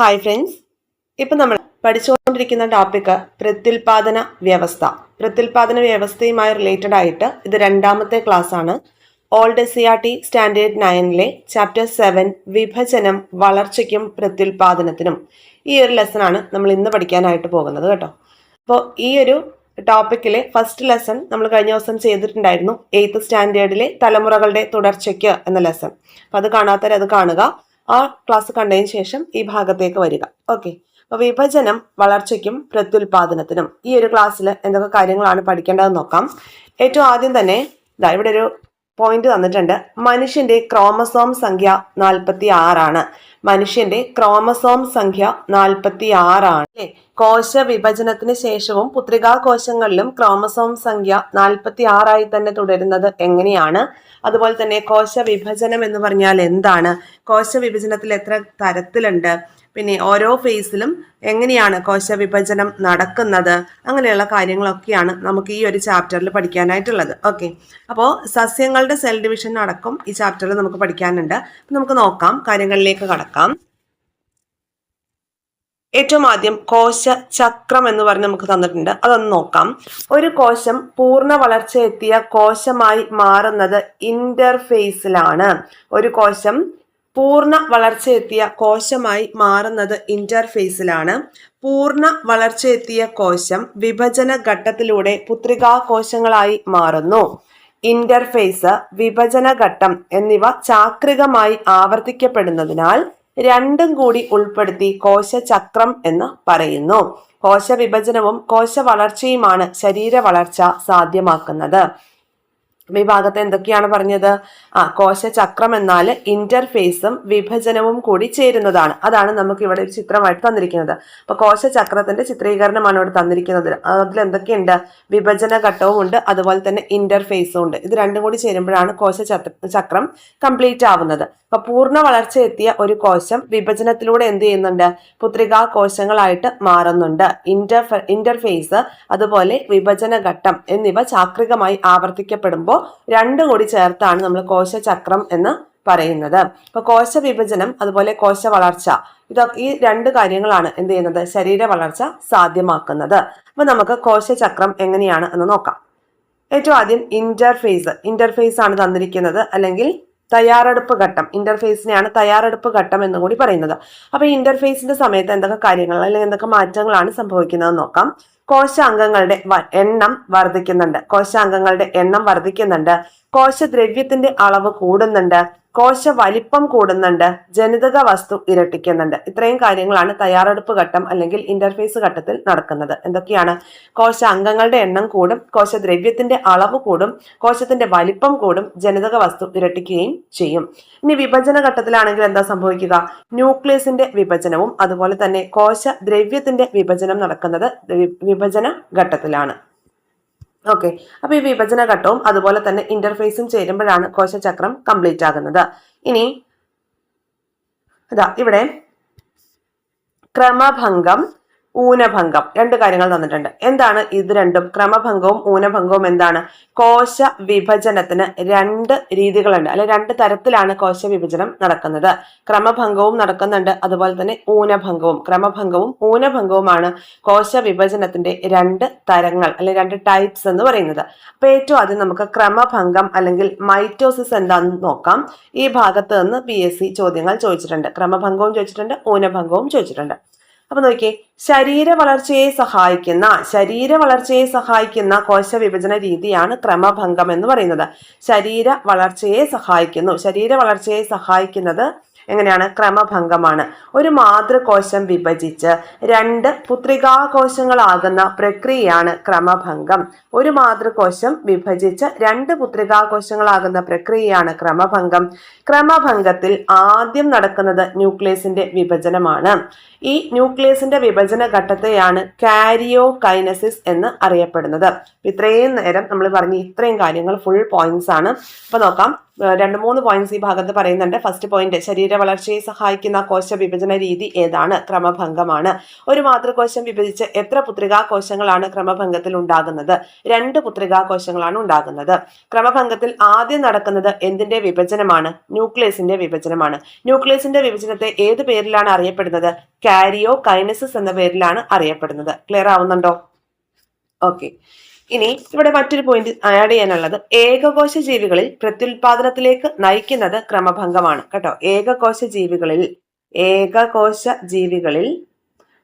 Hi friends ഇപ്പം നമ്മൾ പഠിച്ചുകൊണ്ടിരിക്കുന്ന ടോപ്പിക് പ്രത്യുൽപാദന വ്യവസ്ഥ. പ്രത്യുൽപാദന വ്യവസ്ഥയുമായി റിലേറ്റഡ് ആയിട്ട് ഇത് രണ്ടാമത്തെ ക്ലാസ് ആണ്. Old C R T standard നയനിലെ chapter seven വിഭജനം വളർച്ചയ്ക്കും പ്രത്യുൽപാദനത്തിനും ഈ ഒരു ലെസൺ ആണ് നമ്മൾ ഇന്ന് പഠിക്കാനായിട്ട് പോകുന്നത് കേട്ടോ. അപ്പോൾ ഈ ഒരു ടോപ്പിക്കിലെ ഫസ്റ്റ് ലെസൺ നമ്മൾ കഴിഞ്ഞ ദിവസം ചെയ്തിട്ടുണ്ടായിരുന്നു എയ്ത്ത് സ്റ്റാൻഡേർഡിലെ തലമുറകളുടെ തുടർച്ചയ്ക്ക് എന്ന ലെസൺ അപ്പം അത് കാണാത്തവരത് കാണുക. ആ ക്ലാസ് കണ്ടതിന് ശേഷം ഈ ഭാഗത്തേക്ക് വരിക. ഓക്കെ അപ്പോൾ വിഭജനം വളർച്ചയ്ക്കും പ്രത്യുൽപാദനത്തിനും ഈ ഒരു ക്ലാസ്സിൽ എന്തൊക്കെ കാര്യങ്ങളാണ് പഠിക്കേണ്ടതെന്ന് നോക്കാം. ഏറ്റവും ആദ്യം തന്നെ ഇതാ ഇവിടെ ഒരു പോയിന്റ് തന്നിട്ടുണ്ട്. മനുഷ്യന്റെ ക്രോമസോം സംഖ്യ നാൽപ്പത്തി ആറാണ് മനുഷ്യന്റെ ക്രോമസോം സംഖ്യ നാൽപ്പത്തി ആറാണ് അല്ലേ? കോശ വിഭജനത്തിന് ശേഷവും പുത്രികാ കോശങ്ങളിലും ക്രോമസോം സംഖ്യ നാൽപ്പത്തി ആറായി തന്നെ തുടരുന്നത് എങ്ങനെയാണ്? അതുപോലെ തന്നെ കോശ വിഭജനം എന്ന് പറഞ്ഞാൽ എന്താണ്? കോശ വിഭജനത്തിൽ എത്ര തരത്തിലുണ്ട്? പിന്നെ ഓരോ ഫേസിലും എങ്ങനെയാണ് കോശ വിഭജനം നടക്കുന്നത്? അങ്ങനെയുള്ള കാര്യങ്ങളൊക്കെയാണ് നമുക്ക് ഈ ഒരു ചാപ്റ്ററിൽ പഠിക്കാനായിട്ടുള്ളത്. ഓക്കെ. അപ്പോൾ സസ്യങ്ങളുടെ സെൽ ഡിവിഷൻ അടക്കം ഈ ചാപ്റ്ററിൽ നമുക്ക് പഠിക്കാനുണ്ട്. നമുക്ക് നോക്കാം. കാര്യങ്ങളിലേക്ക് കടക്കാം. ഏറ്റവും ആദ്യം കോശ ചക്രം എന്ന് പറഞ്ഞ് നമുക്ക് തന്നിട്ടുണ്ട്. അതൊന്ന് നോക്കാം. ഒരു കോശം പൂർണ വളർച്ച എത്തിയ കോശമായി മാറുന്നത് ഇന്റർഫേസിലാണ് ഒരു കോശം പൂർണ വളർച്ച എത്തിയ കോശമായി മാറുന്നത് ഇന്റർഫേസിലാണ് പൂർണ വളർച്ച എത്തിയ കോശം വിഭജന ഘട്ടത്തിലൂടെ പുത്രികാ കോശങ്ങളായി മാറുന്നു. ഇന്റർഫേസ് വിഭജന ഘട്ടം എന്നിവ ചാക്രികമായി ആവർത്തിക്കപ്പെടുന്നതിനാൽ രണ്ടും കൂടി ഉൾപ്പെടുത്തി കോശചക്രം എന്ന് പറയുന്നു. കോശ വിഭജനവും കോശ വളർച്ചയുമാണ് ശരീര വളർച്ച സാധ്യമാക്കുന്നത്. ഈ ഭാഗത്ത് എന്തൊക്കെയാണ് പറഞ്ഞത്? ആ കോശചക്രം എന്നാൽ ഇന്റർഫേസും വിഭജനവും കൂടി ചേരുന്നതാണ്. അതാണ് നമുക്ക് ഇവിടെ ഒരു ചിത്രമായിട്ട് തന്നിരിക്കുന്നത്. അപ്പൊ കോശചക്രത്തിന്റെ ചിത്രീകരണമാണ് ഇവിടെ തന്നിരിക്കുന്നത്. അതിൽ എന്തൊക്കെയുണ്ട്? വിഭജന ഘട്ടവും ഉണ്ട് അതുപോലെ തന്നെ ഇന്റർഫേസും ഉണ്ട്. ഇത് രണ്ടും കൂടി ചേരുമ്പോഴാണ് കോശ ചക്രം കംപ്ലീറ്റ് ആവുന്നത്. അപ്പൊ പൂർണ വളർച്ച എത്തിയ ഒരു കോശം വിഭജനത്തിലൂടെ എന്ത് ചെയ്യുന്നുണ്ട്? പുത്രികാ കോശങ്ങളായിട്ട് മാറുന്നുണ്ട്. ഇന്റർഫ ഇന്റർഫേസ് അതുപോലെ വിഭജന ഘട്ടം എന്നിവ ചാക്രികമായി ആവർത്തിക്കപ്പെടുമ്പോൾ രണ്ടും കൂടി ചേർത്താണ് നമ്മൾ കോശചക്രം എന്ന് പറയുന്നത്. അപ്പോൾ കോശ വിഭജനം അതുപോലെ കോശ വളർച്ച ഇതൊക്കെ ഈ രണ്ട് കാര്യങ്ങളാണ് എന്ത് ചെയ്യുന്നത്? ശരീര വളർച്ച സാധ്യമാക്കുന്നത്. അപ്പൊ നമുക്ക് കോശചക്രം എങ്ങനെയാണ് എന്ന് നോക്കാം. ഏറ്റവും ആദ്യം ഇന്റർഫേസ് ഇന്റർഫേസ് ആണ് തന്നിരിക്കുന്നത്. അല്ലെങ്കിൽ തയ്യാറെടുപ്പ് ഘട്ടം. ഇന്റർഫേസിനെയാണ് തയ്യാറെടുപ്പ് ഘട്ടം എന്ന് കൂടി പറയുന്നത്. അപ്പൊ ഇന്റർഫേസിന്റെ സമയത്ത് എന്തൊക്കെ കാര്യങ്ങൾ അല്ലെങ്കിൽ എന്തൊക്കെ മാറ്റങ്ങളാണ് സംഭവിക്കുന്നത് നോക്കാം. കോശാംഗങ്ങളുടെ എണ്ണം വർദ്ധിക്കുന്നുണ്ട്. കോശാംഗങ്ങളുടെ എണ്ണം വർദ്ധിക്കുന്നുണ്ട്. കോശദ്രവ്യത്തിന്റെ അളവ് കൂടുന്നുണ്ട്. കോശ വലിപ്പം കൂടുന്നുണ്ട്. ജനിതക വസ്തു ഇരട്ടിക്കുന്നുണ്ട്. ഇത്രയും കാര്യങ്ങളാണ് തയ്യാറെടുപ്പ് ഘട്ടം അല്ലെങ്കിൽ ഇന്റർഫേസ് ഘട്ടത്തിൽ നടക്കുന്നത്. എന്തൊക്കെയാണ്? കോശ അംഗങ്ങളുടെ എണ്ണം കൂടും കോശദ്രവ്യത്തിന്റെ അളവ് കൂടും കോശത്തിന്റെ വലിപ്പം കൂടും ജനിതക വസ്തു ഇരട്ടിക്കുകയും ചെയ്യും. ഇനി വിഭജന ഘട്ടത്തിലാണെങ്കിൽ എന്താ സംഭവിക്കുക? ന്യൂക്ലിയസിന്റെ വിഭജനവും അതുപോലെ തന്നെ കോശദ്രവ്യത്തിന്റെ വിഭജനം നടക്കുന്നത് വിഭജന ഘട്ടത്തിലാണ്. ഓക്കെ അപ്പൊ ഈ വിഭജന ഘട്ടവും അതുപോലെ തന്നെ ഇന്റർഫേസും ചേരുമ്പോഴാണ് കോശചക്രം കംപ്ലീറ്റ് ആകുന്നത്. ഇനി ഇതാ ഇവിടെ ക്രമഭംഗം ഊനഭംഗം. രണ്ട് കാര്യങ്ങൾ തന്നിട്ടുണ്ട്. എന്താണ് ഇത് രണ്ടും? ക്രമഭംഗവും ഊനഭംഗവും എന്താണ്? കോശ വിഭജനത്തിന് രണ്ട് രീതികളുണ്ട്. അല്ലെ രണ്ട് തരത്തിലാണ് കോശ വിഭജനം നടക്കുന്നത്. ക്രമഭംഗവും നടക്കുന്നുണ്ട് അതുപോലെ തന്നെ ഊനഭംഗവും. ക്രമഭംഗവും ഊനഭംഗവുമാണ് കോശ വിഭജനത്തിന്റെ രണ്ട് തരങ്ങൾ അല്ലെ രണ്ട് ടൈപ്സ് എന്ന് പറയുന്നത്. അപ്പൊ ഏറ്റവും ആദ്യം നമുക്ക് ക്രമഭംഗം അല്ലെങ്കിൽ മൈറ്റോസിസ് എന്താണെന്ന് നോക്കാം. ഈ ഭാഗത്ത് നിന്ന് പി ചോദ്യങ്ങൾ ചോദിച്ചിട്ടുണ്ട്. ക്രമഭംഗവും ചോദിച്ചിട്ടുണ്ട് ഊനഭംഗവും ചോദിച്ചിട്ടുണ്ട്. അപ്പൊ നോക്കിയേ ശരീര വളർച്ചയെ സഹായിക്കുന്ന ശരീര വളർച്ചയെ സഹായിക്കുന്ന കോശ വിഭജന രീതിയാണ് ക്രമഭംഗം എന്ന് പറയുന്നത്. ശരീര വളർച്ചയെ സഹായിക്കുന്നു. ശരീര വളർച്ചയെ സഹായിക്കുന്നത് എങ്ങനെയാണ്? ക്രമഭംഗമാണ്. ഒരു മാതൃകോശം വിഭജിച്ച് രണ്ട് പുത്രികാകോശങ്ങളാകുന്ന പ്രക്രിയയാണ് ക്രമഭംഗം. ഒരു മാതൃകോശം വിഭജിച്ച് രണ്ട് പുത്രികാകോശങ്ങളാകുന്ന പ്രക്രിയയാണ് ക്രമഭംഗം. ക്രമഭംഗത്തിൽ ആദ്യം നടക്കുന്നത് ന്യൂക്ലിയസിന്റെ വിഭജനമാണ്. ഈ ന്യൂക്ലിയസിന്റെ വിഭജന ഘട്ടത്തെയാണ് കാരിയോ കൈനസിസ് എന്ന് അറിയപ്പെടുന്നത്. ഇത്രയും നേരം നമ്മൾ പറഞ്ഞ ഇത്രയും കാര്യങ്ങൾ ഫുൾ പോയിന്റ്സ് ആണ്. അപ്പൊ നോക്കാം. രണ്ട് മൂന്ന് പോയിന്റ്സ് ഈ ഭാഗത്ത് പറയുന്നുണ്ട്. ഫസ്റ്റ് പോയിന്റ് ശരീര വളർച്ചയെ സഹായിക്കുന്ന കോശ വിഭജന രീതി ഏതാണ്? ക്രമഭംഗമാണ്. ഒരു മാതൃകോശം വിഭജിച്ച് എത്ര പുത്രികാ കോശങ്ങളാണ് ക്രമഭംഗത്തിൽ ഉണ്ടാകുന്നത്? രണ്ട് പുത്രികാ കോശങ്ങളാണ് ഉണ്ടാകുന്നത്. ക്രമഭംഗത്തിൽ ആദ്യം നടക്കുന്നത് എന്തിന്റെ വിഭജനമാണ്? ന്യൂക്ലിയസിന്റെ വിഭജനമാണ്. ന്യൂക്ലിയസിന്റെ വിഭജനത്തെ ഏത് പേരിലാണ് അറിയപ്പെടുന്നത്? കാരിയോ കൈനസിസ് എന്ന പേരിലാണ് അറിയപ്പെടുന്നത്. ക്ലിയർ ആവുന്നുണ്ടോ? ഓക്കെ. ഇനി ഇവിടെ മറ്റൊരു പോയിന്റ് ആഡ് ചെയ്യാനുള്ളത് ഏകകോശ ജീവികളിൽ പ്രത്യുൽപാദനത്തിലേക്ക് നയിക്കുന്നത് ക്രമഭംഗമാണ് കേട്ടോ. ഏകകോശ ജീവികളിൽ ഏകകോശ ജീവികളിൽ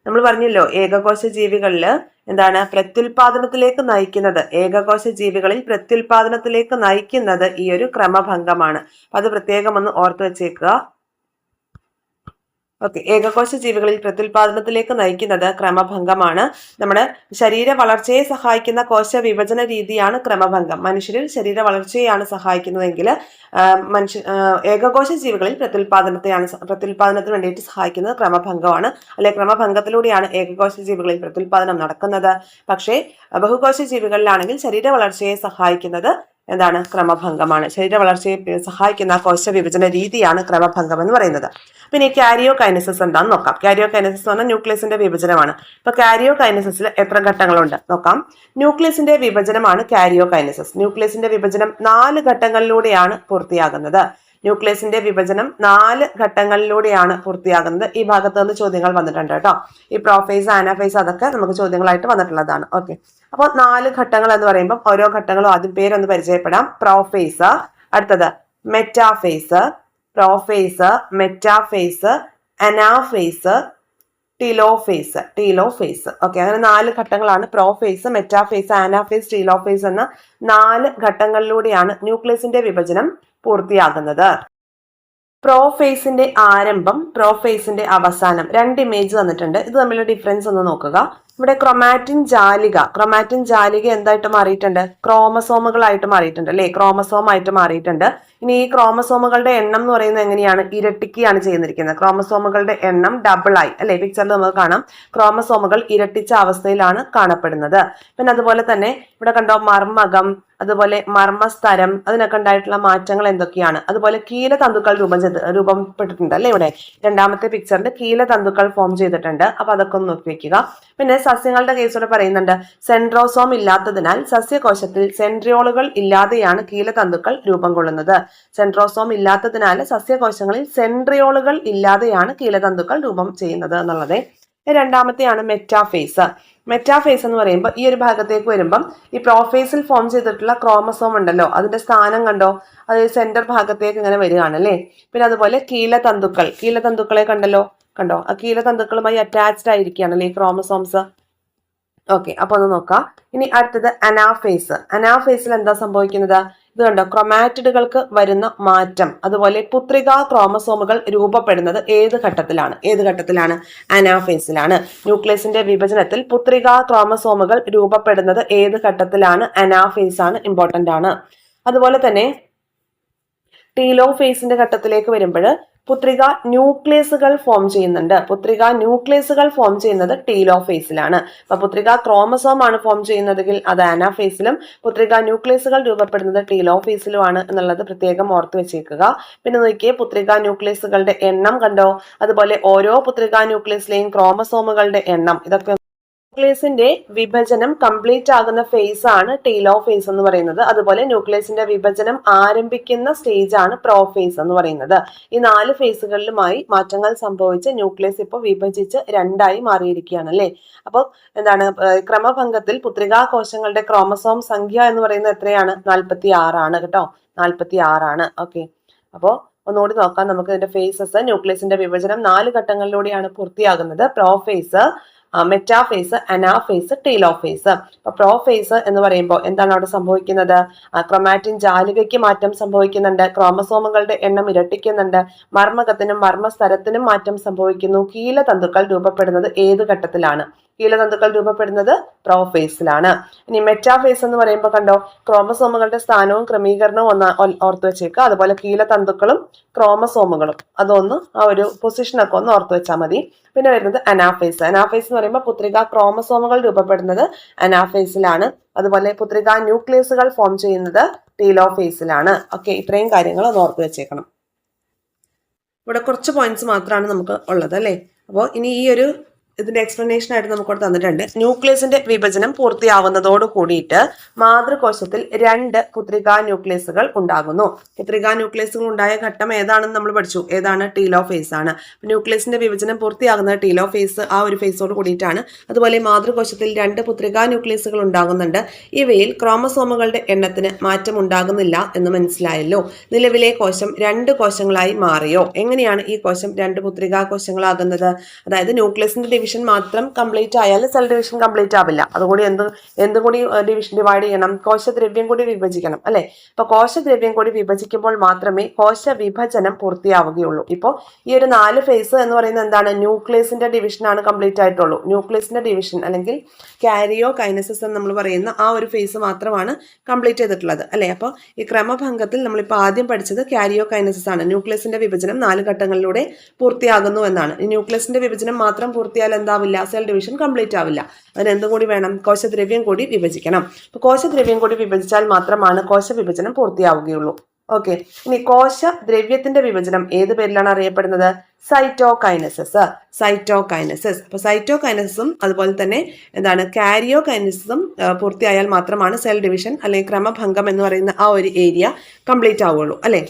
നമ്മൾ പറഞ്ഞല്ലോ ഏകകോശ ജീവികളിൽ എന്താണ്? പ്രത്യുൽപാദനത്തിലേക്ക് നയിക്കുന്നത് ഏകകോശ ജീവികളിൽ പ്രത്യുൽപാദനത്തിലേക്ക് നയിക്കുന്നത് ഈ ഒരു ക്രമഭംഗമാണ്. അത് പ്രത്യേകം ഒന്ന് ഓർത്തു വെച്ചേക്കുക. ഓക്കെ. ഏകകോശ ജീവികളിൽ പ്രത്യുൽപാദനത്തിലേക്ക് നയിക്കുന്നത് ക്രമഭംഗമാണ്. നമ്മുടെ ശരീര വളർച്ചയെ സഹായിക്കുന്ന കോശ വിഭജന രീതിയാണ് ക്രമഭംഗം. മനുഷ്യരിൽ ശരീര വളർച്ചയെയാണ് സഹായിക്കുന്നതെങ്കിൽ മനുഷ്യ ഏകകോശ ജീവികളിൽ പ്രത്യുൽപാദനത്തെയാണ് പ്രത്യുൽപാദനത്തിന് വേണ്ടിയിട്ട് സഹായിക്കുന്നത് ക്രമഭംഗമാണ്. അല്ലെ ക്രമഭംഗത്തിലൂടെയാണ് ഏകകോശ ജീവികളിൽ പ്രത്യുൽപാദനം നടക്കുന്നത്. പക്ഷേ ബഹുകോശ ജീവികളിലാണെങ്കിൽ ശരീര വളർച്ചയെ സഹായിക്കുന്നത് എന്താണ് ക്രമഭംഗമാണ്. ശരീര വളർച്ചയെ സഹായിക്കുന്ന കോശ വിഭജന രീതിയാണ് ക്രമഭംഗം എന്ന് പറയുന്നത്. പിന്നെ കാരിയോ കൈനസിസ് എന്താണെന്ന് നോക്കാം. കാരിയോ കൈനസിസ് എന്ന് പറഞ്ഞാൽ ന്യൂക്ലിയസിന്റെ വിഭജനമാണ്. ഇപ്പൊ കാരിയോ കൈനസിസിൽ എത്ര ഘട്ടങ്ങളുണ്ട്? നോക്കാം. ന്യൂക്ലിയസിന്റെ വിഭജനമാണ് കാരിയോ കൈനസിസ് ന്യൂക്ലിയസിന്റെ വിഭജനം നാല് ഘട്ടങ്ങളിലൂടെയാണ് പൂർത്തിയാകുന്നത്. ന്യൂക്ലിയസിന്റെ വിഭജനം നാല് ഘട്ടങ്ങളിലൂടെയാണ് പൂർത്തിയാകുന്നത്. ഈ ഭാഗത്ത് നിന്ന് ചോദ്യങ്ങൾ വന്നിട്ടുണ്ട് കേട്ടോ. ഈ പ്രോഫേസ് ആനാഫേസ് അതൊക്കെ നമുക്ക് ചോദ്യങ്ങളായിട്ട് വന്നിട്ടുള്ളതാണ്. ഓക്കെ അപ്പോൾ നാല് ഘട്ടങ്ങൾ എന്ന് പറയുമ്പോൾ ഓരോ ഘട്ടങ്ങളും ആദ്യം പേരൊന്ന് പരിചയപ്പെടാം. പ്രോഫേസ് അടുത്തത് metaphase prophase metaphase anaphase telophase telophase okay അങ്ങനെ നാല് ഘട്ടങ്ങളാണ് പ്രോഫേസ് മെറ്റാഫേസ് ആനാഫേസ് ടീലോഫേസ് എന്ന നാല് ഘട്ടങ്ങളിലൂടെയാണ് ന്യൂക്ലിയസിന്റെ വിഭജനം പൂർത്തിയാകുന്നത്. പ്രോഫേസിന്റെ ആരംഭം പ്രോഫേസിന്റെ അവസാനം രണ്ട് ഇമേജ് തന്നിട്ടുണ്ട് ഇത് തമ്മിലുള്ള ഡിഫറൻസ് ഒന്ന് നോക്കുക. ഇവിടെ ക്രൊമാറ്റിൻ ജാലിക. ക്രൊമാറ്റിൻ ജാലിക എന്തായിട്ട് മാറിയിട്ടുണ്ട്? ക്രോമസോമുകളായിട്ട് മാറിയിട്ടുണ്ട് അല്ലേ? ക്രോമസോം ആയിട്ട് മാറിയിട്ടുണ്ട്. ഇനി ഈ ക്രോമസോമുകളുടെ എണ്ണം എന്ന് പറയുന്നത് എങ്ങനെയാണ്? ഇരട്ടിക്കുകയാണ് ചെയ്യുന്നിരിക്കുന്നത് ക്രോമസോമുകളുടെ എണ്ണം ഡബിൾ ആയി. അല്ലെ? പിക്ചറിൽ നമുക്ക് കാണാം. ക്രോമസോമുകൾ ഇരട്ടിച്ച അവസ്ഥയിലാണ് കാണപ്പെടുന്നത്. പിന്നെ അതുപോലെ തന്നെ ഇവിടെ കണ്ടോ മർമ്മകം അതുപോലെ മർമ്മസ്തരം അതിനൊക്കെ ഉണ്ടായിട്ടുള്ള മാറ്റങ്ങൾ എന്തൊക്കെയാണ്? അതുപോലെ കീലതന്തുക്കൾ രൂപം ചെയ്ത് രൂപപ്പെട്ടിട്ടുണ്ട് അല്ലേ ഇവിടെ? രണ്ടാമത്തെ പിക്ചറിൽ കീലതന്തുക്കൾ ഫോം ചെയ്തിട്ടുണ്ട്. അപ്പൊ അതൊക്കെ ഒന്ന് നോക്കി വെക്കുക. പിന്നെ സസ്യങ്ങളുടെ കേസോടെ പറയുന്നുണ്ട്. സെൻട്രോസോം ഇല്ലാത്തതിനാൽ സസ്യകോശത്തിൽ സെൻട്രിയോളുകൾ ഇല്ലാതെയാണ് കീലതന്തുക്കൾ രൂപം കൊള്ളുന്നത്. സെൻട്രോസോം ഇല്ലാത്തതിനാൽ സസ്യകോശങ്ങളിൽ സെൻട്രിയോളുകൾ ഇല്ലാതെയാണ് കീലതന്തുക്കൾ രൂപം ചെയ്യുന്നത് എന്നുള്ളത് രണ്ടാമത്തെയാണ് മെറ്റാഫേസ്. മെറ്റാഫേസ് എന്ന് പറയുമ്പോൾ ഈ ഒരു ഭാഗത്തേക്ക് വരുമ്പം ഈ പ്രോഫേസിൽ ഫോം ചെയ്തിട്ടുള്ള ക്രോമസോം ഉണ്ടല്ലോ അതിന്റെ സ്ഥാനം കണ്ടോ? അത് സെന്റർ ഭാഗത്തേക്ക് ഇങ്ങനെ വരികയാണ് അല്ലേ പിന്നെ അതുപോലെ കീലതന്തുക്കൾ. കീലതന്തുക്കളെ കണ്ടല്ലോ? കണ്ടോ? ആ കീല തന്തുക്കളുമായി അറ്റാച്ച്ഡ് ആയിരിക്കുകയാണ് അല്ലെ ക്രോമസോംസ് ഓക്കെ അപ്പൊ ഒന്ന് നോക്കാം. ഇനി അടുത്തത് അനാഫേസ് അനാഫേസിൽ എന്താ സംഭവിക്കുന്നത്? ഇത് കണ്ടോ ക്രൊമാറ്റിഡുകൾക്ക് വരുന്ന മാറ്റം. അതുപോലെ പുത്രികാ ക്രോമസോമുകൾ രൂപപ്പെടുന്നത് ഏത് ഘട്ടത്തിലാണ്? ഏത് ഘട്ടത്തിലാണ്? അനാഫേസിലാണ് ന്യൂക്ലിയസിന്റെ വിഭജനത്തിൽ പുത്രികാ ക്രോമസോമുകൾ രൂപപ്പെടുന്നത് ഏത് ഘട്ടത്തിലാണ്? അനാഫേസ് ആണ് ഇമ്പോർട്ടന്റ് ആണ്. അതുപോലെ തന്നെ ടീലോ ഫേസിന്റെ ഘട്ടത്തിലേക്ക് വരുമ്പോൾ പുത്രിക ന്യൂക്ലിയസുകൾ ഫോം ചെയ്യുന്നുണ്ട്. പുത്രിക ന്യൂക്ലിയസുകൾ ഫോം ചെയ്യുന്നത് ടീലോ ഫേസിലാണ്. അപ്പൊ പുത്രിക ക്രോമസോം ആണ് ഫോം ചെയ്യുന്നതെങ്കിൽ അത് ആനാഫേസിലും പുത്രിക ന്യൂക്ലിയസുകൾ രൂപപ്പെടുന്നത് ടീലോ ഫേസിലുമാണ് എന്നുള്ളത് പ്രത്യേകം ഓർത്ത് വെച്ചേക്കുക. പിന്നെ നോക്കിയേ പുത്രിക ന്യൂക്ലിയസുകളുടെ എണ്ണം കണ്ടോ? അതുപോലെ ഓരോ പുത്രിക ന്യൂക്ലിയസിലെയും ക്രോമസോമുകളുടെ എണ്ണം. ഇതൊക്കെ ന്യൂക്ലിയസിന്റെ വിഭജനം കംപ്ലീറ്റ് ആകുന്ന ഫേസ് ആണ് ടീലോ ഫേസ് എന്ന് പറയുന്നത്. അതുപോലെ ന്യൂക്ലിയസിന്റെ വിഭജനം ആരംഭിക്കുന്ന സ്റ്റേജ് ആണ് പ്രോ ഫേസ് എന്ന് പറയുന്നത്. ഈ നാല് ഫേസുകളിലുമായി മാറ്റങ്ങൾ സംഭവിച്ച് ന്യൂക്ലിയസ് ഇപ്പോൾ വിഭജിച്ച് രണ്ടായി മാറിയിരിക്കുകയാണ് അല്ലേ? അപ്പോൾ എന്താണ് ക്രമഭംഗത്തിൽ പുത്രികാ കോശങ്ങളുടെ ക്രോമസോം സംഖ്യ എന്ന് പറയുന്നത് എത്രയാണ്? നാൽപ്പത്തി ആറാണ് കേട്ടോ. നാൽപ്പത്തി ആറാണ് ഓക്കെ. അപ്പോൾ ഒന്നുകൂടി നോക്കാം. നമുക്ക് ഇതിന്റെ ഫേസസ് ന്യൂക്ലിയസിന്റെ വിഭജനം നാല് ഘട്ടങ്ങളിലൂടെയാണ് പൂർത്തിയാകുന്നത്. പ്രോഫേസ് മെറ്റാഫേസ് അനാഫേസ് ടീലോഫേസ് അപ്പൊ പ്രോഫേസ് എന്ന് പറയുമ്പോൾ എന്താണ് അവിടെ സംഭവിക്കുന്നത്? ക്രൊമാറ്റിൻ ജാലികയ്ക്ക് മാറ്റം സംഭവിക്കുന്നുണ്ട്. ക്രോമസോമുകളുടെ എണ്ണം ഇരട്ടിക്കുന്നുണ്ട്. മർമ്മകത്തിനും മർമ്മസ്തരത്തിനും മാറ്റം സംഭവിക്കുന്നു. കീലതന്തുക്കൾ രൂപപ്പെടുന്നത് ഏത് ഘട്ടത്തിലാണ്? കീലതന്തുക്കൾ രൂപപ്പെടുന്നത് പ്രോഫേസിലാണ് ഇനി മെറ്റാഫേസ് എന്ന് പറയുമ്പോൾ കണ്ടോ ക്രോമസോമുകളുടെ സ്ഥാനവും ക്രമീകരണവും ഒന്ന് ഓർത്തു വെച്ചേക്കുക അതുപോലെ കീലതന്തുക്കളും ക്രോമസോമുകളും അതൊന്ന് ആ ഒരു പൊസിഷനൊക്കെ ഒന്ന് ഓർത്തു വെച്ചാൽ മതി. പിന്നെ വരുന്നത് അനാഫേസ് അനാഫേസ് എന്ന് പറയുമ്പോൾ പുത്രിക ക്രോമസോമുകൾ രൂപപ്പെടുന്നത് അനാഫേസിലാണ് അതുപോലെ പുത്രിക ന്യൂക്ലിയസുകൾ ഫോം ചെയ്യുന്നത് ടീലോഫേസിലാണ് ഓക്കെ ഇത്രയും കാര്യങ്ങൾ ഒന്ന് ഓർത്ത് വെച്ചേക്കണം. ഇവിടെ കുറച്ച് പോയിന്റ്സ് മാത്രമാണ് നമുക്ക് ഉള്ളത് അല്ലേ? അപ്പോൾ ഇനി ഈ ഒരു ഇതിന്റെ എക്സ്പ്ലനേഷൻ ആയിട്ട് നമുക്ക് ഇവിടെ തന്നിട്ടുണ്ട്. ന്യൂക്ലിയസിന്റെ വിഭജനം പൂർത്തിയാവുന്നതോട് കൂടിയിട്ട് മാതൃകോശത്തിൽ രണ്ട് പുത്രികാ ന്യൂക്ലിയസുകൾ ഉണ്ടാകുന്നു. പുത്രികാ ന്യൂക്ലിയസുകൾ ഉണ്ടായ ഘട്ടം ഏതാണെന്ന് നമ്മൾ പഠിച്ചു. ഏതാണ്? ടീലോ ഫേസ് ആണ്. ന്യൂക്ലിയസിന്റെ വിഭജനം പൂർത്തിയാകുന്ന ടീലോ ഫേസ് ആ ഒരു ഫേസോട് കൂടിയിട്ടാണ്. അതുപോലെ മാതൃകോശത്തിൽ രണ്ട് പുത്രികാ ന്യൂക്ലിയസുകൾ ഉണ്ടാകുന്നുണ്ട്. ഇവയിൽ ക്രോമസോമുകളുടെ എണ്ണത്തിന് മാറ്റം ഉണ്ടാകുന്നില്ല എന്ന് മനസ്സിലായല്ലോ. നിലവിലെ കോശം രണ്ട് കോശങ്ങളായി മാറിയോ? എങ്ങനെയാണ് ഈ കോശം രണ്ട് പുത്രികാ കോശങ്ങളാകുന്നത്? അതായത് ന്യൂക്ലിയസിന്റെ ഡിവിഷൻ മാത്രം കംപ്ലീറ്റ് ആയാൽ സെൽ ഡിവിഷൻ കംപ്ലീറ്റ് ആവില്ല. അതുകൂടി എന്ത് എന്തും കൂടി ഡിവിഷൻ ഡിവൈഡ് ചെയ്യണം. കോശദ്രവ്യം കൂടി വിഭജിക്കണം അല്ലെ? അപ്പൊ കോശദ്രവ്യം കൂടി വിഭജിക്കുമ്പോൾ മാത്രമേ കോശ വിഭജനം പൂർത്തിയാവുകയുള്ളൂ. ഇപ്പോൾ ഈ ഒരു നാല് ഫേസ് എന്ന് പറയുന്നത് എന്താണ്? ന്യൂക്ലിയസിന്റെ ഡിവിഷൻ ആണ് കംപ്ലീറ്റ് ആയിട്ടുള്ളൂ. ന്യൂക്ലിയസിന്റെ ഡിവിഷൻ അല്ലെങ്കിൽ കാരിയോ കൈനസിസ് എന്ന് നമ്മൾ പറയുന്ന ആ ഒരു ഫേസ് മാത്രമാണ് കംപ്ലീറ്റ് ചെയ്തിട്ടുള്ളത് അല്ലെ? അപ്പോൾ ഈ ക്രമഭംഗത്തിൽ നമ്മളിപ്പോൾ ആദ്യം പഠിച്ചത് കാരിയോ കൈനസിസ് ആണ് ന്യൂക്ലിയസിന്റെ വിഭജനം നാല് ഘട്ടങ്ങളിലൂടെ പൂർത്തിയാകുന്നു എന്നാണ്. ന്യൂക്ലിയസിന്റെ വിഭജനം മാത്രം പൂർത്തിയാൽ എന്താവില്ല? സെൽ ഡിവിഷൻ കംപ്ലീറ്റ് ആവില്ല. അതിന് എന്തും കൂടി വേണം? കോശദ്രവ്യം കൂടി വിഭജിക്കണം. അപ്പോൾ കോശദ്രവ്യം കൂടി വിഭജിച്ചാൽ മാത്രമാണ് കോശ വിഭജനം പൂർത്തിയാവുകയുള്ളൂ. ഓക്കെ. ഇനി കോശ ദ്രവ്യത്തിന്റെ വിഭജനം ഏത് പേരിലാണ് അറിയപ്പെടുന്നത്? സൈറ്റോകൈനസസ് സൈറ്റോകൈനസസ് അപ്പോൾ സൈറ്റോകൈനസസും അതുപോലെ തന്നെ എന്താണ്? കാരിയോകൈനസസും പൂർത്തിയായാൽ മാത്രമാണ് സെൽ ഡിവിഷൻ അല്ലെങ്കിൽ ക്രമഭംഗം എന്ന് പറയുന്ന ആ ഒരു ഏരിയ കംപ്ലീറ്റ് ആവുകയുള്ളൂ. അല്ലേ?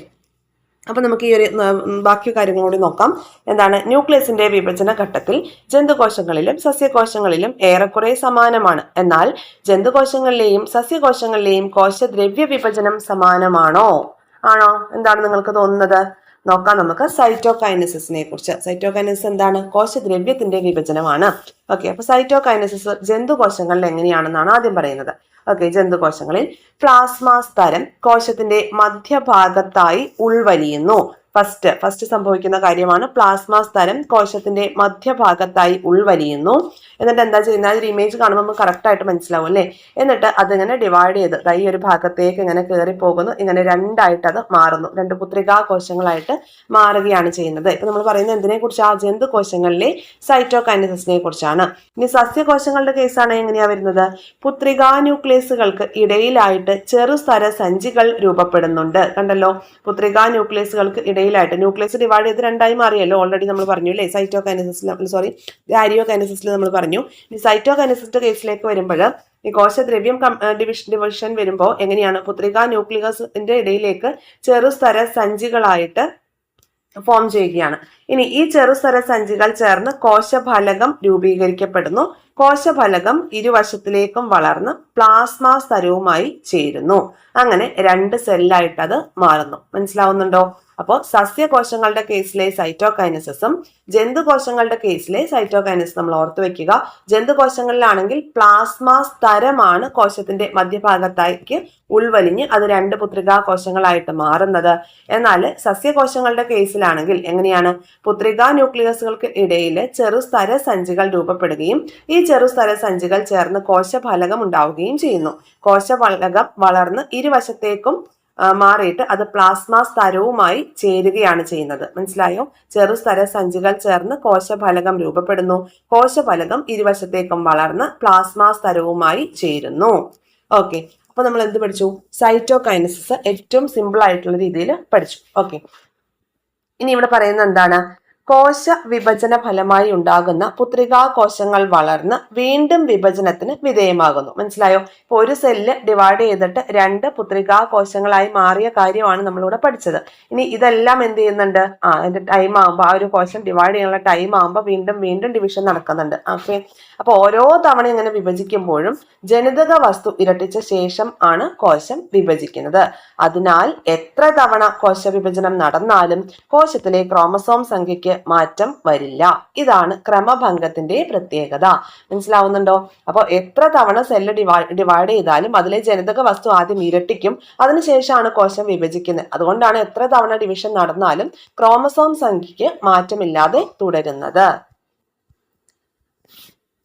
അപ്പോൾ നമുക്ക് ഈ ഒരു ബാക്കി കാര്യങ്ങൾ കൂടി നോക്കാം. എന്താണ്? ന്യൂക്ലിയസിന്റെ വിഭജന ഘട്ടത്തിൽ ജന്തുകോശങ്ങളിലും സസ്യകോശങ്ങളിലും ഏറെക്കുറെ സമാനമാണ്. എന്നാൽ ജന്തുകോശങ്ങളിലെയും സസ്യകോശങ്ങളിലെയും കോശദ്രവ്യ വിഭജനം സമാനമാണോ? ആണോ? എന്താണ് നിങ്ങൾക്ക് തോന്നുന്നത്? നോക്കാം നമുക്ക്. സൈറ്റോകൈനസിസിനെ കുറിച്ച്. സൈറ്റോകൈനസിസ് എന്താണ്? കോശദ്രവ്യത്തിന്റെ വിഭജനമാണ്. ഓക്കെ അപ്പൊ സൈറ്റോകൈനസിസ് ജന്തുകോശങ്ങളിൽ എങ്ങനെയാണെന്നാണ് ആദ്യം പറയുന്നത്. ഓക്കെ ജന്തുകോശങ്ങളിൽ പ്ലാസ്മ സ്തരം കോശത്തിന്റെ മധ്യഭാഗത്തായി ഉൾവലിയുന്നു. ഫസ്റ്റ് ഫസ്റ്റ് സംഭവിക്കുന്ന കാര്യമാണ് പ്ലാസ്മ സ്തരം കോശത്തിന്റെ മധ്യഭാഗത്തായി ഉൾവലിയുന്നു. എന്നിട്ട് എന്താ ചെയ്യുന്നത് ആ ഇമേജ് കാണുമ്പോൾ നമുക്ക് കറക്റ്റായിട്ട് മനസ്സിലാവും അല്ലേ? എന്നിട്ട് അതിങ്ങനെ ഡിവൈഡ് ചെയ്ത് ഈ ഒരു ഭാഗത്തേക്ക് ഇങ്ങനെ കയറി പോകുന്നു. ഇങ്ങനെ രണ്ടായിട്ട് അത് മാറുന്നു. രണ്ട് പുത്രികാ കോശങ്ങളായിട്ട് മാറുകയാണ് ചെയ്യുന്നത്. ഇപ്പം നമ്മൾ പറയുന്നത് എന്തിനെ ആ ജന്തു കോശങ്ങളിലെ സൈറ്റോകൈനസിസിനെ കുറിച്ചാണ് ഇനി സസ്യകോശങ്ങളുടെ കേസാണ് എങ്ങനെയാണ് വരുന്നത്? പുത്രികാ ന്യൂക്ലിയസുകൾക്ക് ഇടയിലായിട്ട് ചെറുസ്തര സഞ്ചികൾ രൂപപ്പെടുന്നുണ്ട്. കണ്ടല്ലോ? പുത്രികാ ന്യൂക്ലിയസുകൾക്ക് ഇടയിലായിട്ട് ന്യൂക്ലിയസ് ഡിവൈഡ് ചെയ്ത് രണ്ടായി മാറിയല്ലോ. ഓൾറെഡി നമ്മൾ പറഞ്ഞു അല്ലേ? സൈറ്റോകൈനസിസിൽ സോറി ആരിയോകൈനസിസിൽ നമ്മൾ പറഞ്ഞു ഈ സൈറ്റോകൈനസിന്റെ കേസിലേക്ക് വരുമ്പോൾ കോശദ്രവ്യം ഡിവിഷൻ ഡിവിഷൻ വരുമ്പോൾ എങ്ങനെയാണ്? പുത്രിക ന്യൂക്ലിയസിന്റെ ഇടയിലേക്ക് ചെറുസ്തര സഞ്ചികളായിട്ട് ഫോം ചെയ്യുകയാണ്. ഇനി ഈ ചെറുസ്തര സഞ്ചികൾ ചേർന്ന് കോശഫലകം രൂപീകരിക്കപ്പെടുന്നു. കോശഫലകം ഇരുവശത്തിലേക്കും വളർന്ന് പ്ലാസ്മ സ്തരവുമായി ചേരുന്നു. അങ്ങനെ രണ്ട് സെല്ലായിട്ട് അത് മാറുന്നു. മനസ്സിലാവുന്നുണ്ടോ? അപ്പോൾ സസ്യകോശങ്ങളുടെ കേസിലെ സൈറ്റോകൈനസിസും ജന്തുകോശങ്ങളുടെ കേസിലെ സൈറ്റോകൈനസ് നമ്മൾ ഓർത്തു വെക്കുക. ജന്തുകോശങ്ങളിലാണെങ്കിൽ പ്ലാസ്മ സ്തരമാണ് കോശത്തിന്റെ മധ്യഭാഗത്തേക്ക് ഉൾവലിഞ്ഞ് അത് രണ്ട് പുത്രികാ കോശങ്ങളായിട്ട് മാറുന്നത്. എന്നാൽ സസ്യകോശങ്ങളുടെ കേസിലാണെങ്കിൽ എങ്ങനെയാണ്? പുത്രികാ ന്യൂക്ലിയസുകൾക്ക് ഇടയിൽ ചെറുസ്തര സഞ്ചികൾ രൂപപ്പെടുകയും ഈ ചെറുസ്തര സഞ്ചികൾ ചേർന്ന് കോശഫലകം ഉണ്ടാവുകയും ചെയ്യുന്നു. കോശഫലകം വളർന്ന് ഇരുവശത്തേക്കും മാറിയിട്ട് അത് പ്ലാസ്മ സ്തരവുമായി ചേരുകയാണ് ചെയ്യുന്നത്. മനസ്സിലായോ? ചെറുസ്തര സഞ്ചികൾ ചേർന്ന് കോശഫലകം രൂപപ്പെടുന്നു. കോശഫലകം ഇരുവശത്തേക്കും വളർന്ന് പ്ലാസ്മ സ്തരവുമായി ചേരുന്നു. ഓക്കെ അപ്പൊ നമ്മൾ എന്ത് പഠിച്ചു? സൈറ്റോകൈനസിസ് ഏറ്റവും സിമ്പിൾ ആയിട്ടുള്ള രീതിയിൽ പഠിച്ചു. ഓക്കെ ഇനി ഇവിടെ പറയുന്നത് എന്താണ്? കോശ വിഭജന ഫലമായി ഉണ്ടാകുന്ന പുത്രികാ കോശങ്ങൾ വളർന്ന് വീണ്ടും വിഭജനത്തിന് വിധേയമാകുന്നു. മനസ്സിലായോ? ഇപ്പൊ ഒരു സെല്ല് ഡിവൈഡ് ചെയ്തിട്ട് രണ്ട് പുത്രികാ കോശങ്ങളായി മാറിയ കാര്യമാണ് നമ്മളിവിടെ പഠിച്ചത്. ഇനി ഇതെല്ലാം എന്ത് ചെയ്യുന്നുണ്ട്? ആ അതിന്റെ ടൈം ആകുമ്പോൾ ആ ഒരു കോശം ഡിവൈഡ് ചെയ്യാനുള്ള ടൈം ആകുമ്പോൾ വീണ്ടും വീണ്ടും ഡിവിഷൻ നടക്കുന്നുണ്ട്. ഓക്കെ? അപ്പൊ ഓരോ തവണ ഇങ്ങനെ വിഭജിക്കുമ്പോഴും ജനിതക വസ്തു ഇരട്ടിച്ച ശേഷം ആണ് കോശം വിഭജിക്കുന്നത്. അതിനാൽ എത്ര തവണ കോശ വിഭജനം നടന്നാലും കോശത്തിലെ ക്രോമസോം സംഖ്യയ്ക്ക് മാറ്റം വരില്ല. ഇതാണ് ക്രമഭംഗത്തിന്റെ പ്രത്യേകത. മനസ്സിലാവുന്നുണ്ടോ? അപ്പോൾ എത്ര തവണ സെല്ല് ഡിവൈഡ് ചെയ്താലും അതിലെ ജനിതക വസ്തു ആദ്യം ഇരട്ടിക്കും അതിനുശേഷമാണ് കോശം വിഭജിക്കുന്നത്. അതുകൊണ്ടാണ് എത്ര തവണ ഡിവിഷൻ നടന്നാലും ക്രോമസോം സംഖ്യയ്ക്ക് മാറ്റമില്ലാതെ തുടരുന്നത്.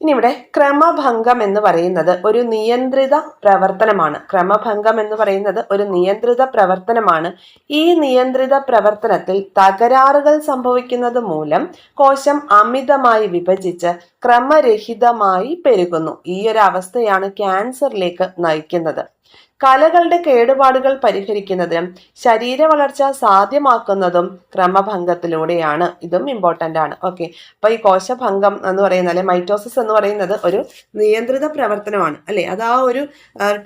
ഇനി ഇവിടെ ക്രമഭംഗം എന്ന് പറയുന്നത് ഒരു നിയന്ത്രിത പ്രവർത്തനമാണ്. ക്രമഭംഗം എന്ന് പറയുന്നത് ഒരു നിയന്ത്രിത പ്രവർത്തനമാണ്. ഈ നിയന്ത്രിത പ്രവർത്തനത്തിൽ തകരാറുകൾ സംഭവിക്കുന്നത് മൂലം കോശം അമിതമായി വിഭജിച്ച് ക്രമരഹിതമായി പെരുകുന്നു. ഈ ഒരു അവസ്ഥയാണ് ക്യാൻസറിലേക്ക് നയിക്കുന്നത്. കലകളുടെ കേടുപാടുകൾ പരിഹരിക്കുന്നതിനും ശരീര വളർച്ച സാധ്യമാക്കുന്നതും ക്രമഭംഗത്തിലൂടെയാണ്. ഇതും ഇമ്പോർട്ടന്റ് ആണ്. ഓക്കെ അപ്പൊ ഈ കോശഭംഗം എന്ന് പറയുന്നത് അല്ലെ മൈറ്റോസിസ് എന്ന് പറയുന്നത് ഒരു നിയന്ത്രിത പ്രവർത്തനമാണ്. അല്ലേ? അത് ആ ഒരു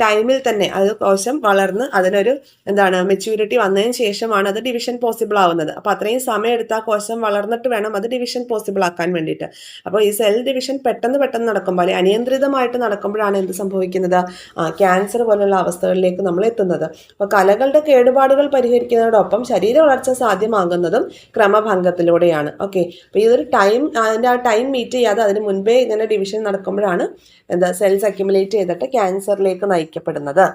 ടൈമിൽ തന്നെ അത് കോശം വളർന്ന് അതിനൊരു എന്താണ് മെച്യൂരിറ്റി വന്നതിന് ശേഷമാണ് അത് ഡിവിഷൻ പോസിബിൾ ആവുന്നത്. അപ്പൊ അത്രയും സമയം എടുത്താൽ കോശം വളർന്നിട്ട് വേണം അത് ഡിവിഷൻ പോസിബിൾ ആക്കാൻ വേണ്ടിയിട്ട്. അപ്പോൾ ഈ സെൽ ഡിവിഷൻ പെട്ടെന്ന് പെട്ടെന്ന് നടക്കുമ്പോൾ അല്ലെ അനിയന്ത്രിതമായിട്ട് നടക്കുമ്പോഴാണ് എന്ത് സംഭവിക്കുന്നത്? ക്യാൻസർ പോലുള്ള അവസ്ഥകളിലേക്ക് നമ്മൾ എത്തുന്നത് അപ്പോൾ കലകളുടെ കേടുപാടുകൾ പരിഹരിക്കുന്നതോടൊപ്പം ശരീര വളർച്ച സാധ്യമാകുന്നതും ക്രമഭംഗത്തിലൂടെയാണ്. ഓക്കെ. അപ്പോൾ ഇതൊരു ടൈം അതിന്റെ ആ ടൈം മീറ്റ് ചെയ്യാതെ അതിന് മുൻപേ ഇങ്ങനെ ഡിവിഷൻ നടക്കുമ്പോഴാണ് എന്താ സെൽസ് അക്യുമുലേറ്റ് ചെയ്തിട്ട് ക്യാൻസറിലേക്ക് നയിക്കപ്പെടുന്നത്.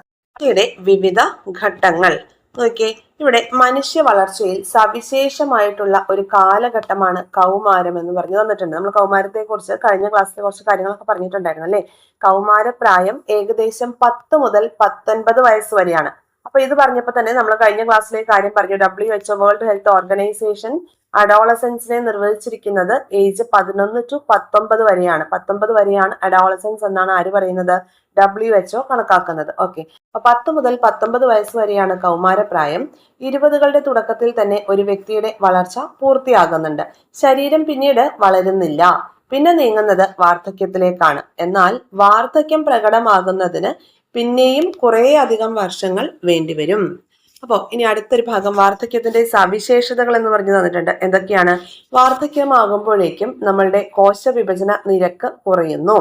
വിവിധ ഘട്ടങ്ങൾ. നോക്കിയേ ഇവിടെ മനുഷ്യ വളർച്ചയിൽ സവിശേഷമായിട്ടുള്ള ഒരു കാലഘട്ടമാണ് കൗമാരം എന്ന് പറഞ്ഞു തന്നിട്ടുണ്ട്. നമ്മൾ കൗമാരത്തെ കുറിച്ച് കഴിഞ്ഞ ക്ലാസ്സിൽ കുറച്ച് കാര്യങ്ങളൊക്കെ പറഞ്ഞിട്ടുണ്ടായിരുന്നു അല്ലേ? കൗമാരപ്രായം ഏകദേശം പത്ത് മുതൽ പത്തൊൻപത് വയസ്സ് വരെയാണ്. അപ്പൊ ഇത് പറഞ്ഞപ്പോൾ തന്നെ നമ്മൾ കഴിഞ്ഞ ക്ലാസ്സിലെ കാര്യം പറഞ്ഞു. W H world health organisation അഡോളസൻസിനെ നിർവചിച്ചിരിക്കുന്നത് ഏജ് പതിനൊന്ന് ടു പത്തൊമ്പത് വരെയാണ്. പത്തൊമ്പത് വരെയാണ് അഡോളസൻസ് എന്നാണ് ആര് പറയുന്നത്? ഡബ്ല്യു എച്ച്ഒ കണക്കാക്കുന്നത്. ഓക്കെ അപ്പൊ പത്ത് മുതൽ പത്തൊമ്പത് വയസ്സ് വരെയാണ് കൗമാരപ്രായം. ഇരുപതുകളുടെ തുടക്കത്തിൽ തന്നെ ഒരു വ്യക്തിയുടെ വളർച്ച പൂർത്തിയാകുന്നുണ്ട്. ശരീരം പിന്നീട് വളരുന്നില്ല. പിന്നെ നീങ്ങുന്നത് വാർദ്ധക്യത്തിലേക്കാണ്. എന്നാൽ വാർദ്ധക്യം പ്രകടമാകുന്നതിന് പിന്നെയും കുറേ അധികം വർഷങ്ങൾ വേണ്ടിവരും അപ്പോൾ ഇനി അടുത്തൊരു ഭാഗം വാർദ്ധക്യത്തിന്റെ സവിശേഷതകൾ എന്ന് പറഞ്ഞു തന്നിട്ടുണ്ട്. എന്തൊക്കെയാണ്? വാർദ്ധക്യമാകുമ്പോഴേക്കും നമ്മളുടെ കോശ വിഭജന നിരക്ക് കുറയുന്നു.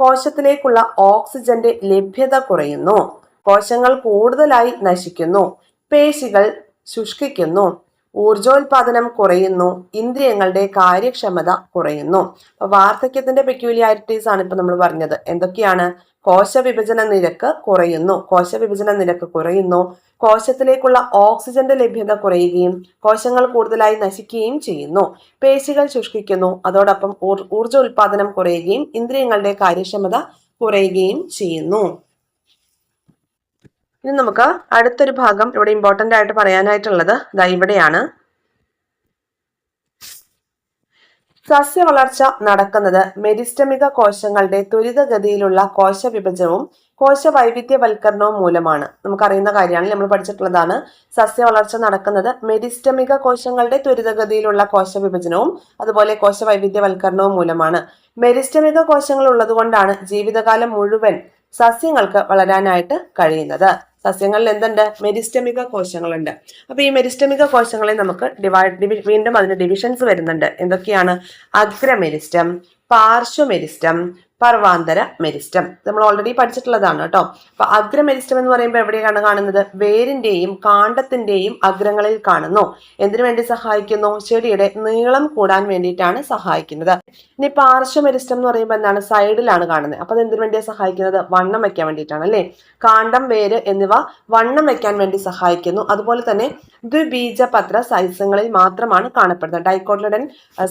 കോശത്തിലേക്കുള്ള ഓക്സിജന്റെ ലഭ്യത കുറയുന്നു. കോശങ്ങൾ കൂടുതലായി നശിക്കുന്നു. പേശികൾ ശുഷ്കിക്കുന്നു. ഊർജോൽപാദനം കുറയുന്നു. ഇന്ദ്രിയങ്ങളുടെ കാര്യക്ഷമത കുറയുന്നു. വാർദ്ധക്യത്തിന്റെ പെക്യൂലിയാരിറ്റീസ് ആണ് ഇപ്പൊ നമ്മൾ പറഞ്ഞത്. എന്തൊക്കെയാണ്? കോശവിഭജന നിരക്ക് കുറയുന്നു. കോശവിഭജന നിരക്ക് കുറയുന്നു. കോശത്തിലേക്കുള്ള ഓക്സിജന്റെ ലഭ്യത കുറയുകയും കോശങ്ങൾ കൂടുതലായി നശിക്കുകയും ചെയ്യുന്നു. പേശികൾ ശുഷ്കിക്കുന്നു. അതോടൊപ്പം ഊർജ ഉൽപാദനം കുറയുകയും ഇന്ദ്രിയങ്ങളുടെ കാര്യക്ഷമത കുറയുകയും ചെയ്യുന്നു. ഇനി നമുക്ക് അടുത്തൊരു ഭാഗം ഇവിടെ ഇമ്പോർട്ടന്റ് ആയിട്ട് പറയാനായിട്ടുള്ളത് ദാ ഇവിടെയാണ്. സസ്യ വളർച്ച നടക്കുന്നത് മെരിസ്റ്റമിക കോശങ്ങളുടെ ത്വരിതഗതിയിലുള്ള കോശ വിഭജനവും കോശ വൈവിധ്യവൽക്കരണവും മൂലമാണ്. നമുക്കറിയുന്ന കാര്യമാണ് നമ്മൾ പഠിച്ചിട്ടുള്ളതാണ്. സസ്യ വളർച്ച നടക്കുന്നത് മെരിസ്റ്റമിക കോശങ്ങളുടെ ത്വരിതഗതിയിലുള്ള കോശ വിഭജനവും അതുപോലെ കോശ വൈവിധ്യവൽക്കരണവും മൂലമാണ്. മെരിസ്റ്റമിക കോശങ്ങൾ ഉള്ളതുകൊണ്ടാണ് ജീവിതകാലം മുഴുവൻ സസ്യങ്ങൾക്ക് വളരാനായിട്ട് കഴിയുന്നത്. സസ്യങ്ങളിൽ എന്തുണ്ട്? മെരിസ്റ്റമിക കോശങ്ങളുണ്ട്. അപ്പൊ ഈ മെരിസ്റ്റമിക കോശങ്ങളെ നമുക്ക് ഡിവൈഡ് വീണ്ടും അതിന് ഡിവിഷൻസ് വരുന്നുണ്ട്. എന്തൊക്കെയാണ്? അഗ്രമെരിസ്റ്റം പാർശ്വമെരിസ്റ്റം പർവാന്തര മെരിസ്റ്റം. നമ്മൾ ഓൾറെഡി പഠിച്ചിട്ടുള്ളതാണ് കേട്ടോ. അപ്പൊ അഗ്രമെരിസ്റ്റം എന്ന് പറയുമ്പോൾ എവിടെയാണ് കാണുന്നത്? വേരിന്റെയും കാണ്ടത്തിന്റെയും അഗ്രങ്ങളിൽ കാണുന്നു. എന്തിനു വേണ്ടി സഹായിക്കുന്നു? ചെടിയുടെ നീളം കൂടാൻ വേണ്ടിയിട്ടാണ് സഹായിക്കുന്നത്. ഇനി പാർശ്വമെരിസ്റ്റം എന്ന് പറയുമ്പോൾ എന്താണ്? സൈഡിലാണ് കാണുന്നത്. അപ്പൊ അത് എന്തിനു വേണ്ടിയാണ് സഹായിക്കുന്നത്? വണ്ണം വെക്കാൻ വേണ്ടിയിട്ടാണ് അല്ലേ? കാണ്ടം വേര് എന്നിവ വണ്ണം വെക്കാൻ വേണ്ടി സഹായിക്കുന്നു. അതുപോലെ തന്നെ ദ്വിബീജപത്ര സസ്യങ്ങളിൽ മാത്രമാണ് കാണപ്പെടുന്നത്. ഡൈക്കോട്ലഡൻ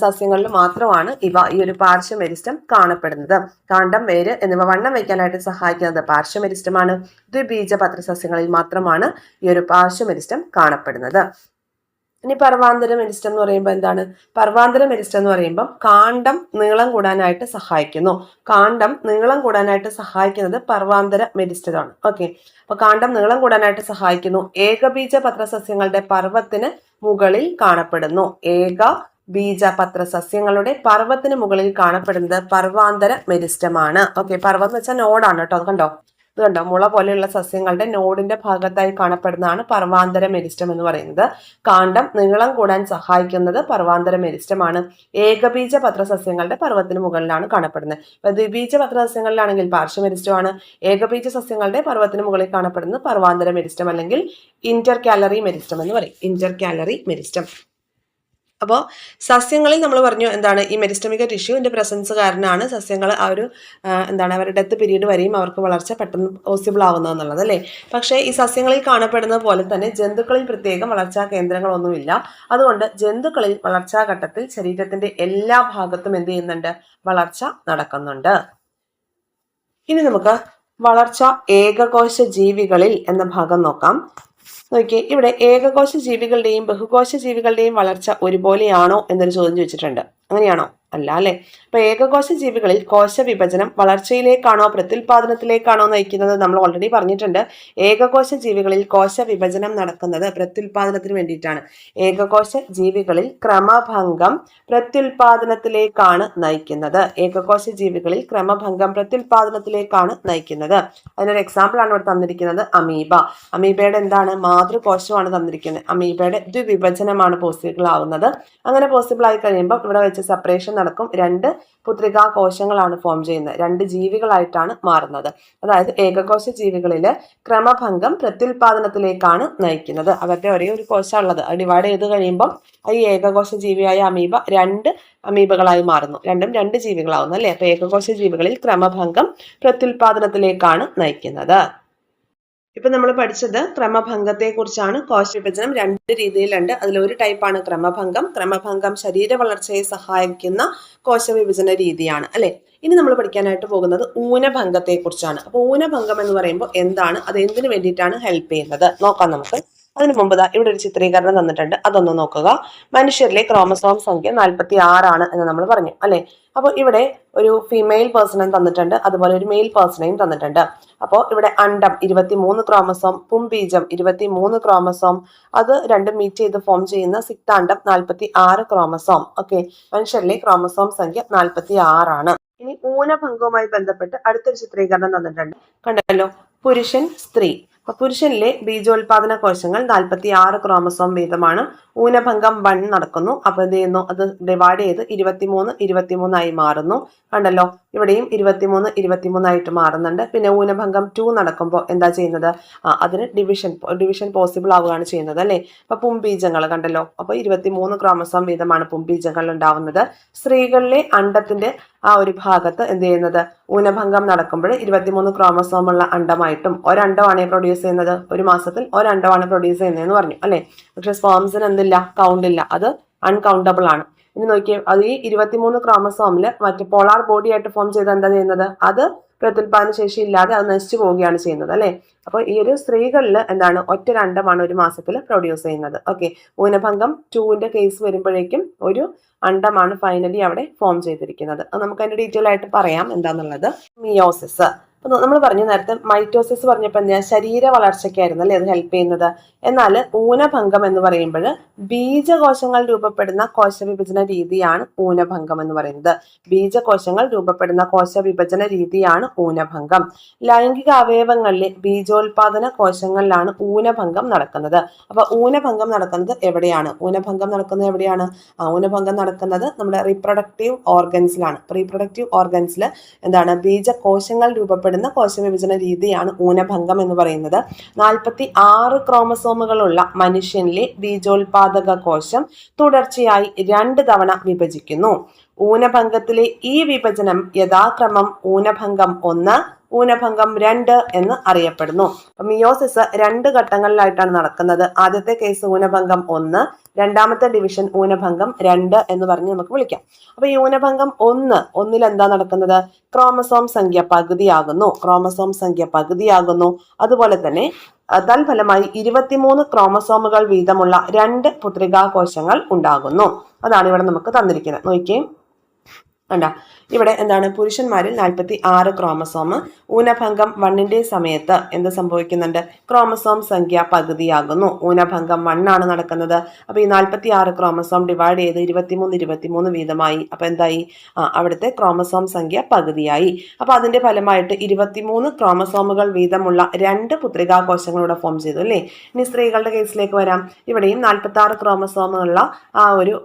സസ്യങ്ങളിൽ മാത്രമാണ് ഇവ ഈ ഒരു പാർശ്വമെരിസ്റ്റം കാണപ്പെടുന്നത്. കാണ്ടം വേര് എന്നിവ വണ്ണം വയ്ക്കാനായിട്ട് സഹായിക്കുന്നത് പാർശ്വമെരിസ്റ്റമാണ് ദ്വിബീജ പത്രസസ്യങ്ങളിൽ മാത്രമാണ് ഈ ഒരു പാർശ്വമെരിസ്റ്റം കാണപ്പെടുന്നത്. ഇനി പർവാന്തര മെരിസ്റ്റം എന്ന് പറയുമ്പോൾ എന്താണ്? പർവാന്തര മെരിസ്റ്റം എന്ന് പറയുമ്പോൾ കാണ്ടം നീളം കൂടാനായിട്ട് സഹായിക്കുന്നു. കാണ്ടം നീളം കൂടാനായിട്ട് സഹായിക്കുന്നത് പർവാന്തര മെരിസ്റ്റമാണ് ഓക്കെ. അപ്പൊ കാണ്ടം നീളം കൂടാനായിട്ട് സഹായിക്കുന്നു. ഏകബീജ പത്രസസ്യങ്ങളുടെ പർവത്തിന് മുകളിൽ കാണപ്പെടുന്നു. ഏക ബീജപത്ര സസ്യങ്ങളുടെ പർവത്തിന് മുകളിൽ കാണപ്പെടുന്നത് പർവാന്തര മെരിസ്റ്റമാണ്. ഓക്കെ പർവം എന്ന് വെച്ചാൽ നോഡാണ് കേട്ടോ അത് കണ്ടോ? ഇത് കണ്ടോ? മുള പോലെയുള്ള സസ്യങ്ങളുടെ നോഡിന്റെ ഭാഗത്തായി കാണപ്പെടുന്നതാണ് പർവാന്തര മെരിസ്റ്റം എന്ന് പറയുന്നത്. കാണ്ടം നീളം കൂടാൻ സഹായിക്കുന്നത് പർവാന്തര മെരിസ്റ്റമാണ്. ഏകബീജ പത്രസസ്യങ്ങളുടെ പർവത്തിന് മുകളിലാണ് കാണപ്പെടുന്നത്. ഇപ്പൊ ദ്വിബീജ പത്രസസ്യങ്ങളിലാണെങ്കിൽ പാർശ്വമെരിസ്റ്റമാണ് ഏകബീജ സസ്യങ്ങളുടെ പർവത്തിന് മുകളിൽ കാണപ്പെടുന്നത് പർവാന്തര മെരിസ്റ്റം അല്ലെങ്കിൽ ഇന്റർ കാലറി മെരിസ്റ്റം എന്ന് പറയും. Intercalary meristem. അപ്പോൾ സസ്യങ്ങളിൽ നമ്മൾ പറഞ്ഞു എന്താണ് ഈ മെരിസ്റ്റമിക ടിഷ്യൂവിന്റെ പ്രസൻസ് കാരണമാണ് സസ്യങ്ങൾ ആ ഒരു എന്താണ് അവരുടെ ഡെത്ത് പീരീഡ് വരെയും അവർക്ക് വളർച്ച പെട്ടെന്ന് പോസിബിൾ ആവുന്നതെന്നുള്ളത് അല്ലേ? പക്ഷേ ഈ സസ്യങ്ങളിൽ കാണപ്പെടുന്ന പോലെ തന്നെ ജന്തുക്കളിൽ പ്രത്യേകം വളർച്ചാ കേന്ദ്രങ്ങളൊന്നുമില്ല. അതുകൊണ്ട് ജന്തുക്കളിൽ വളർച്ചാ ഘട്ടത്തിൽ ശരീരത്തിന്റെ എല്ലാ ഭാഗത്തും എന്ത് ചെയ്യുന്നുണ്ട്? വളർച്ച നടക്കുന്നുണ്ട്. ഇനി നമുക്ക് വളർച്ച ഏകകോശ ജീവികളിൽ എന്ന ഭാഗം നോക്കാം. നോക്കിയേ ഇവിടെ ഏകകോശ ജീവികളുടെയും ബഹുകോശ ജീവികളുടെയും വളർച്ച ഒരുപോലെയാണോ എന്നൊരു ചോദ്യം ചോദിച്ചിട്ടുണ്ട്. അങ്ങനെയാണോ? അല്ല അല്ലെ അപ്പൊ ഏകകോശ ജീവികളിൽ കോശ വിഭജനം വളർച്ചയിലേക്കാണോ പ്രത്യുൽപാദനത്തിലേക്കാണോ നയിക്കുന്നത് നമ്മൾ ഓൾറെഡി പറഞ്ഞിട്ടുണ്ട്. ഏകകോശ ജീവികളിൽ കോശ വിഭജനം നടക്കുന്നത് പ്രത്യുൽപാദനത്തിന് വേണ്ടിയിട്ടാണ്. ഏകകോശ ജീവികളിൽ ക്രമഭംഗം പ്രത്യുൽപാദനത്തിലേക്കാണ് നയിക്കുന്നത്. ഏകകോശ ജീവികളിൽ ക്രമഭംഗം പ്രത്യുൽപാദനത്തിലേക്കാണ് നയിക്കുന്നത്. അതിനൊരു എക്സാമ്പിൾ ആണ് ഇവിടെ തന്നിരിക്കുന്നത് അമീബ. അമീബയുടെ എന്താണ്? മാതൃകോശമാണ് തന്നിരിക്കുന്നത്. അമീബയുടെ ദ്വിവിഭജനമാണ് പോസിബിൾ ആവുന്നത്. അങ്ങനെ പോസിബിൾ ആയി കഴിയുമ്പോൾ ഇവിടെ വെച്ച് സെപ്പറേഷൻ നടക്കും. രണ്ട് പുത്രികാ കോശങ്ങളാണ് ഫോം ചെയ്യുന്നത്. രണ്ട് ജീവികളായിട്ടാണ് മാറുന്നത്. അതായത് ഏകകോശ ജീവികളിൽ ക്രമഭംഗം പ്രത്യുൽപാദനത്തിലേക്കാണ് നയിക്കുന്നത്. അവരുടെ ഒരേ ഒരു കോശമുള്ളത് അത് ഡിവൈഡ് ചെയ്ത് കഴിയുമ്പോൾ ഈ ഏകകോശ ജീവിയായ അമീബ രണ്ട് അമീബകളായി മാറുന്നു. രണ്ടും രണ്ട് ജീവികളാവുന്നു അല്ലേ? അപ്പൊ ഏകകോശ ജീവികളിൽ ക്രമഭംഗം പ്രത്യുൽപാദനത്തിലേക്കാണ് നയിക്കുന്നത്. ഇപ്പൊ നമ്മൾ പഠിച്ചത് ക്രമഭംഗത്തെ കുറിച്ചാണ് കോശ വിഭജനം രണ്ട് രീതിയിലുണ്ട്. അതിലൊരു ടൈപ്പാണ് ക്രമഭംഗം. ക്രമഭംഗം ശരീര വളർച്ചയെ സഹായിക്കുന്ന കോശ വിഭജന രീതിയാണ് അല്ലെ? ഇനി നമ്മൾ പഠിക്കാനായിട്ട് പോകുന്നത് ഊനഭംഗത്തെ കുറിച്ചാണ് അപ്പോൾ ഊനഭംഗം എന്ന് പറയുമ്പോൾ എന്താണ്? അത് എന്തിനു വേണ്ടിയിട്ടാണ് ഹെൽപ്പ് ചെയ്യുന്നത്? നോക്കാം നമുക്ക്. അതിനു മുമ്പ് ഇവിടെ ഒരു ചിത്രീകരണം തന്നിട്ടുണ്ട്. അതൊന്ന് നോക്കുക. മനുഷ്യരിലെ ക്രോമസോം സംഖ്യ നാൽപ്പത്തി ആറാണ് എന്ന് നമ്മൾ പറഞ്ഞു അല്ലെ? അപ്പോൾ ഇവിടെ ഒരു ഫീമെയിൽ പേഴ്സണും തന്നിട്ടുണ്ട്. അതുപോലെ ഒരു മെയിൽ പേഴ്സണെയും തന്നിട്ടുണ്ട്. അപ്പോൾ ഇവിടെ അണ്ടം ഇരുപത്തി മൂന്ന് ക്രോമസോം പുംബീജം ഇരുപത്തി മൂന്ന് ക്രോമസോം അത് രണ്ടും മീറ്റ് ചെയ്ത് ഫോം ചെയ്യുന്ന സിക്താണ്ടം നാൽപ്പത്തി ആറ് ക്രോമസോം. ഓക്കെ മനുഷ്യരിലെ ക്രോമസോം സംഖ്യ നാൽപ്പത്തി ആറാണ് ഇനി ഊനഭംഗവുമായി ബന്ധപ്പെട്ട് അടുത്തൊരു ചിത്രീകരണം തന്നിട്ടുണ്ട്. കണ്ടല്ലോ പുരുഷൻ സ്ത്രീ. പുരുഷനിലെ ബീജോത്പാദന കോശങ്ങൾ നാൽപ്പത്തി ആറ് ക്രോമസോം വീതമാണ്. ഊനഭംഗം വൺ നടക്കുന്നു. അപ്പൊ എന്ത് ചെയ്യുന്നു? അത് ഡിവൈഡ് ചെയ്ത് ഇരുപത്തിമൂന്ന് ഇരുപത്തിമൂന്നായി മാറുന്നു. കണ്ടല്ലോ ഇവിടെയും ഇരുപത്തിമൂന്ന് ഇരുപത്തിമൂന്നായിട്ട് മാറുന്നുണ്ട്. പിന്നെ ഊനഭംഗം ടു നടക്കുമ്പോൾ എന്താ ചെയ്യുന്നത്? അതിന് ഡിവിഷൻ ഡിവിഷൻ പോസിബിൾ ആവുകയാണ് ചെയ്യുന്നത് അല്ലേ? അപ്പൊ പുംബീജങ്ങൾ കണ്ടല്ലോ. അപ്പൊ ഇരുപത്തിമൂന്ന് ക്രോമസോം വീതമാണ് പുംബീജങ്ങൾ ഉണ്ടാവുന്നത്. സ്ത്രീകളിലെ അണ്ടത്തിന്റെ ആ ഒരു ഭാഗത്ത് എന്ത് ചെയ്യുന്നത്? ഊനഭംഗം നടക്കുമ്പോൾ ഇരുപത്തിമൂന്ന് ക്രോമസോം ഉള്ള അണ്ടമായിട്ടും ഒരണ്ടമാണ് പ്രൊഡ്യൂസ് ചെയ്യുന്നത്. ഒരു മാസത്തിൽ ഒരണ്ടമാണ് പ്രൊഡ്യൂസ് ചെയ്യുന്നതെന്ന് പറഞ്ഞു അല്ലേ? പക്ഷെ സ്പോംസിന് എന്തില്ല? കൗണ്ട് ഇല്ല. അത് അൺകൗണ്ടബിൾ ആണ്. ഇനി നോക്കിയേ അത് ഈ ഇരുപത്തിമൂന്ന് ക്രോമസോമിൽ മറ്റു പോളാർ ബോഡി ആയിട്ട് ഫോം ചെയ്ത് എന്താ ചെയ്യുന്നത്? അത് പ്രത്യുൽപാദന ശേഷി ഇല്ലാതെ അത് നശിച്ചു പോവുകയാണ് ചെയ്യുന്നത് അല്ലേ? അപ്പോൾ ഈ ഒരു സ്ത്രീകളിൽ എന്താണ് ഒറ്റ രണ്ടമാണ് ഒരു മാസത്തിൽ പ്രൊഡ്യൂസ് ചെയ്യുന്നത്. ഓക്കെ ഊനഭംഗം ടൂവിന്റെ കേസ് വരുമ്പോഴേക്കും ഒരു അണ്ടമാണ് ഫൈനലി അവിടെ ഫോം ചെയ്തിരിക്കുന്നത്. അത് നമുക്ക് അതിന്റെ ഡീറ്റെയിൽ ആയിട്ട് പറയാം എന്താണെന്നുള്ളത് മിയോസിസ് അപ്പൊ നമ്മൾ പറഞ്ഞു നേരത്തെ മൈറ്റോസിസ് പറഞ്ഞപ്പോൾ എന്താ ശരീര വളർച്ചയ്ക്കായിരുന്നു അല്ലേ? അത് ഹെൽപ്പ് ചെയ്യുന്നത്. എന്നാൽ ഊനഭംഗം എന്ന് പറയുമ്പോൾ ബീജകോശങ്ങൾ രൂപപ്പെടുന്ന കോശവിഭജന രീതിയാണ് ഊനഭംഗം എന്ന് പറയുന്നത്. ബീജകോശങ്ങൾ രൂപപ്പെടുന്ന കോശവിഭജന രീതിയാണ് ഊനഭംഗം. ലൈംഗിക അവയവങ്ങളിലെ ബീജോൽപാദന കോശങ്ങളിലാണ് ഊനഭംഗം നടക്കുന്നത്. അപ്പൊ ഊനഭംഗം നടക്കുന്നത് എവിടെയാണ്? ഊനഭംഗം നടക്കുന്നത് എവിടെയാണ്? ആ ഊനഭംഗം നടക്കുന്നത് നമ്മുടെ റീപ്രൊഡക്റ്റീവ് ഓർഗൻസിലാണ് റീപ്രൊഡക്റ്റീവ് ഓർഗൻസിൽ എന്താണ്? ബീജകോശങ്ങൾ രൂപപ്പെടുന്ന കോശവിഭജന രീതിയാണ് ഊനഭംഗം എന്ന് പറയുന്നത്. നാൽപ്പത്തി ആറ് ക്രോമസോമുകളുള്ള മനുഷ്യനിലെ ബീജോത്പാദക കോശം തുടർച്ചയായി രണ്ട് തവണ വിഭജിക്കുന്നു. ഊനഭംഗത്തിലെ ഈ വിഭജനം യഥാക്രമം ഊനഭംഗം ഒന്ന് ഊനഭംഗം രണ്ട് എന്ന് അറിയപ്പെടുന്നു. മിയോസിസ് രണ്ട് ഘട്ടങ്ങളിലായിട്ടാണ് നടക്കുന്നത്. ആദ്യത്തെ കേസ് ഊനഭംഗം ഒന്ന് രണ്ടാമത്തെ ഡിവിഷൻ ഊനഭംഗം രണ്ട് എന്ന് പറഞ്ഞ് നമുക്ക് വിളിക്കാം. അപ്പൊ ഈ ഊനഭംഗം ഒന്ന് ഒന്നിൽ എന്താ നടക്കുന്നത്? ക്രോമസോം സംഖ്യ പകുതിയാകുന്നു. ക്രോമസോം സംഖ്യ പകുതിയാകുന്നു. അതുപോലെ തന്നെ തൽഫലമായി ഇരുപത്തിമൂന്ന് ക്രോമസോമുകൾ വീതമുള്ള രണ്ട് പുത്രികാ കോശങ്ങൾ ഉണ്ടാകുന്നു. അതാണ് ഇവിടെ നമുക്ക് തന്നിരിക്കുന്നത്. നോക്കിയേ. കണ്ട? ഇവിടെ എന്താണ്? പുരുഷന്മാരിൽ നാൽപ്പത്തി ആറ് ക്രോമസോം ഊനഭംഗം വണ്ണിന്റെ സമയത്ത് എന്ത് സംഭവിക്കുന്നുണ്ട്? ക്രോമസോം സംഖ്യ പകുതിയാകുന്നു. ഊനഭംഗം വണ്ണാണ് നടക്കുന്നത്. അപ്പോൾ ഈ നാൽപ്പത്തി ആറ് ക്രോമസോം ഡിവൈഡ് ചെയ്ത് ഇരുപത്തിമൂന്ന് ഇരുപത്തിമൂന്ന് വീതമായി. അപ്പോൾ എന്തായി? അവിടുത്തെ ക്രോമസോം സംഖ്യ പകുതിയായി. അപ്പോൾ അതിന്റെ ഫലമായിട്ട് ഇരുപത്തിമൂന്ന് ക്രോമസോമുകൾ വീതമുള്ള രണ്ട് പുത്രികാ കോശങ്ങളൂടെ ഫോം ചെയ്തു അല്ലേ? ഇനി സ്ത്രീകളുടെ കേസിലേക്ക് വരാം. ഇവിടെയും നാൽപ്പത്തി ആറ് ക്രോമസോമുള്ള ആ ഒരു